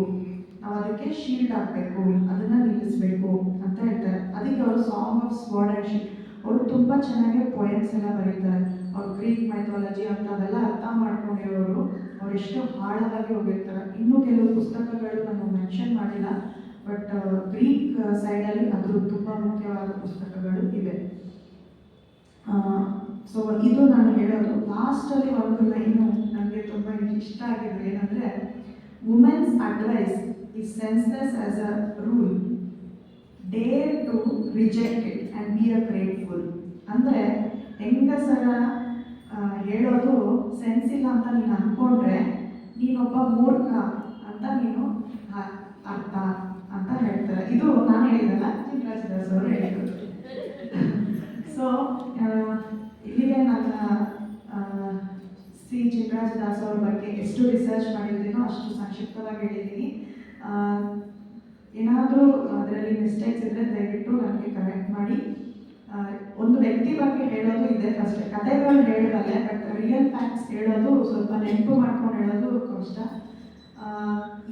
ನಾವು ಅದಕ್ಕೆ ಶೀಲ್ಡ್ ಆಗಬೇಕು. ಅದನ್ನು ನಿಲ್ಲಿಸಬೇಕು ಅಂತ ಹೇಳ್ತಾರೆ. ಅದಕ್ಕೆ ಅವರು ಸಾಂಗ್ ಆಫ್ ಶೀಲ್ಡ್ ಅವರು ತುಂಬ ಚೆನ್ನಾಗಿ ಪೊಯಮ್ಸ್ ಎಲ್ಲ ಬರೀತಾರೆ. ಅವ್ರು ಗ್ರೀಕ್ ಮೈಥಾಲಜಿ ಅಂಥವೆಲ್ಲ ಅರ್ಥ ಮಾಡ್ಕೊಂಡಿರೋರು. ಅವ್ರು ಎಷ್ಟು ಆಳವಾಗಿ ಹೋಗಿರ್ತಾರೆ. ಇನ್ನೂ ಕೆಲವು ಪುಸ್ತಕಗಳು ನಾನು ಮೆನ್ಷನ್ ಮಾಡಿಲ್ಲ. ಬಟ್ ಗ್ರೀಕ್ ಸೈಡಲ್ಲಿ ಅದ್ರ ತುಂಬ ಮುಖ್ಯವಾದ ಪುಸ್ತಕಗಳು ಇವೆ. ಸೊ ಇದು ನಾನು ಹೇಳೋದು. ಲಾಸ್ಟಲ್ಲಿ ಒಂದು ಲೈನು ನನಗೆ ತುಂಬ ಇಷ್ಟ ಆಗಿದ್ದು ಏನಂದರೆ women's advice is senseless as a rule dare to reject it and be a grateful ಅಂದರೆ, ಹೆಂಗಸರ ಹೇಳೋದು ಸೆನ್ಸ್ ಇಲ್ಲ ಅಂತ ನೀನು ಅಂದ್ಕೊಂಡ್ರೆ ನೀನೊಬ್ಬ ಮೂರ್ಖ ಅಂತ ನೀನು ಅರ್ಥ ಅಂತ ಹೇಳ್ತಾರೆ. ಇದು ನಾನು ಹೇಳಿದಲ್ಲ ಚಿನ್ರಾಜ್ ದಾಸ್ ಅವರು ಹೇಳಿದ್ರು ಸೊ ಇಲ್ಲಿಗೆ ನನ್ನ ಸಿ ಚಿನ್ರಾಜ್ ದಾಸ್ ಬಗ್ಗೆ ಎಷ್ಟು ರಿಸರ್ಚ್ ಮಾಡಿದ್ದೀನೋ ಅಷ್ಟು ಸಂಕ್ಷಿಪ್ತವಾಗಿ ಹೇಳಿದ್ದೀನಿ. ಏನಾದರೂ ಅದರಲ್ಲಿ ಮಿಸ್ಟೇಕ್ಸ್ ಇದ್ದರೆ ದಯವಿಟ್ಟು ನನಗೆ ಕರೆಕ್ಟ್ ಮಾಡಿ. ಒಂದು ವ್ಯಕ್ತಿ ಬಗ್ಗೆ ಹೇಳೋದು ಇದೆ ಫಸ್ಟ್ ಕಥೆಗಳು ಹೇಳೋದಲ್ಲೇ ಬಟ್ ರಿಯಲ್ ಫ್ಯಾಕ್ಟ್ಸ್ ಹೇಳೋದು ಸ್ವಲ್ಪ ನೆನಪು ಮಾಡ್ಕೊಂಡು ಹೇಳೋದು ಕಷ್ಟ.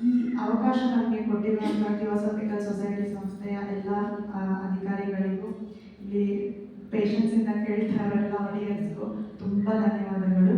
ಈ ಅವಕಾಶ ನನಗೆ ಕೊಟ್ಟಿರುವಂಥ ಥಿಯೋಸಫಿಕಲ್ ಸೊಸೈಟಿ ಸಂಸ್ಥೆಯ ಎಲ್ಲ ಅಧಿಕಾರಿಗಳಿಗೂ, ಇಲ್ಲಿ ಪೇಷನ್ಸಿಂದ ಕೇಳ್ತಾ ಇರೋಲ್ಲ ಆಡಿಯನ್ಸ್ಗೂ ತುಂಬ ಧನ್ಯವಾದಗಳು.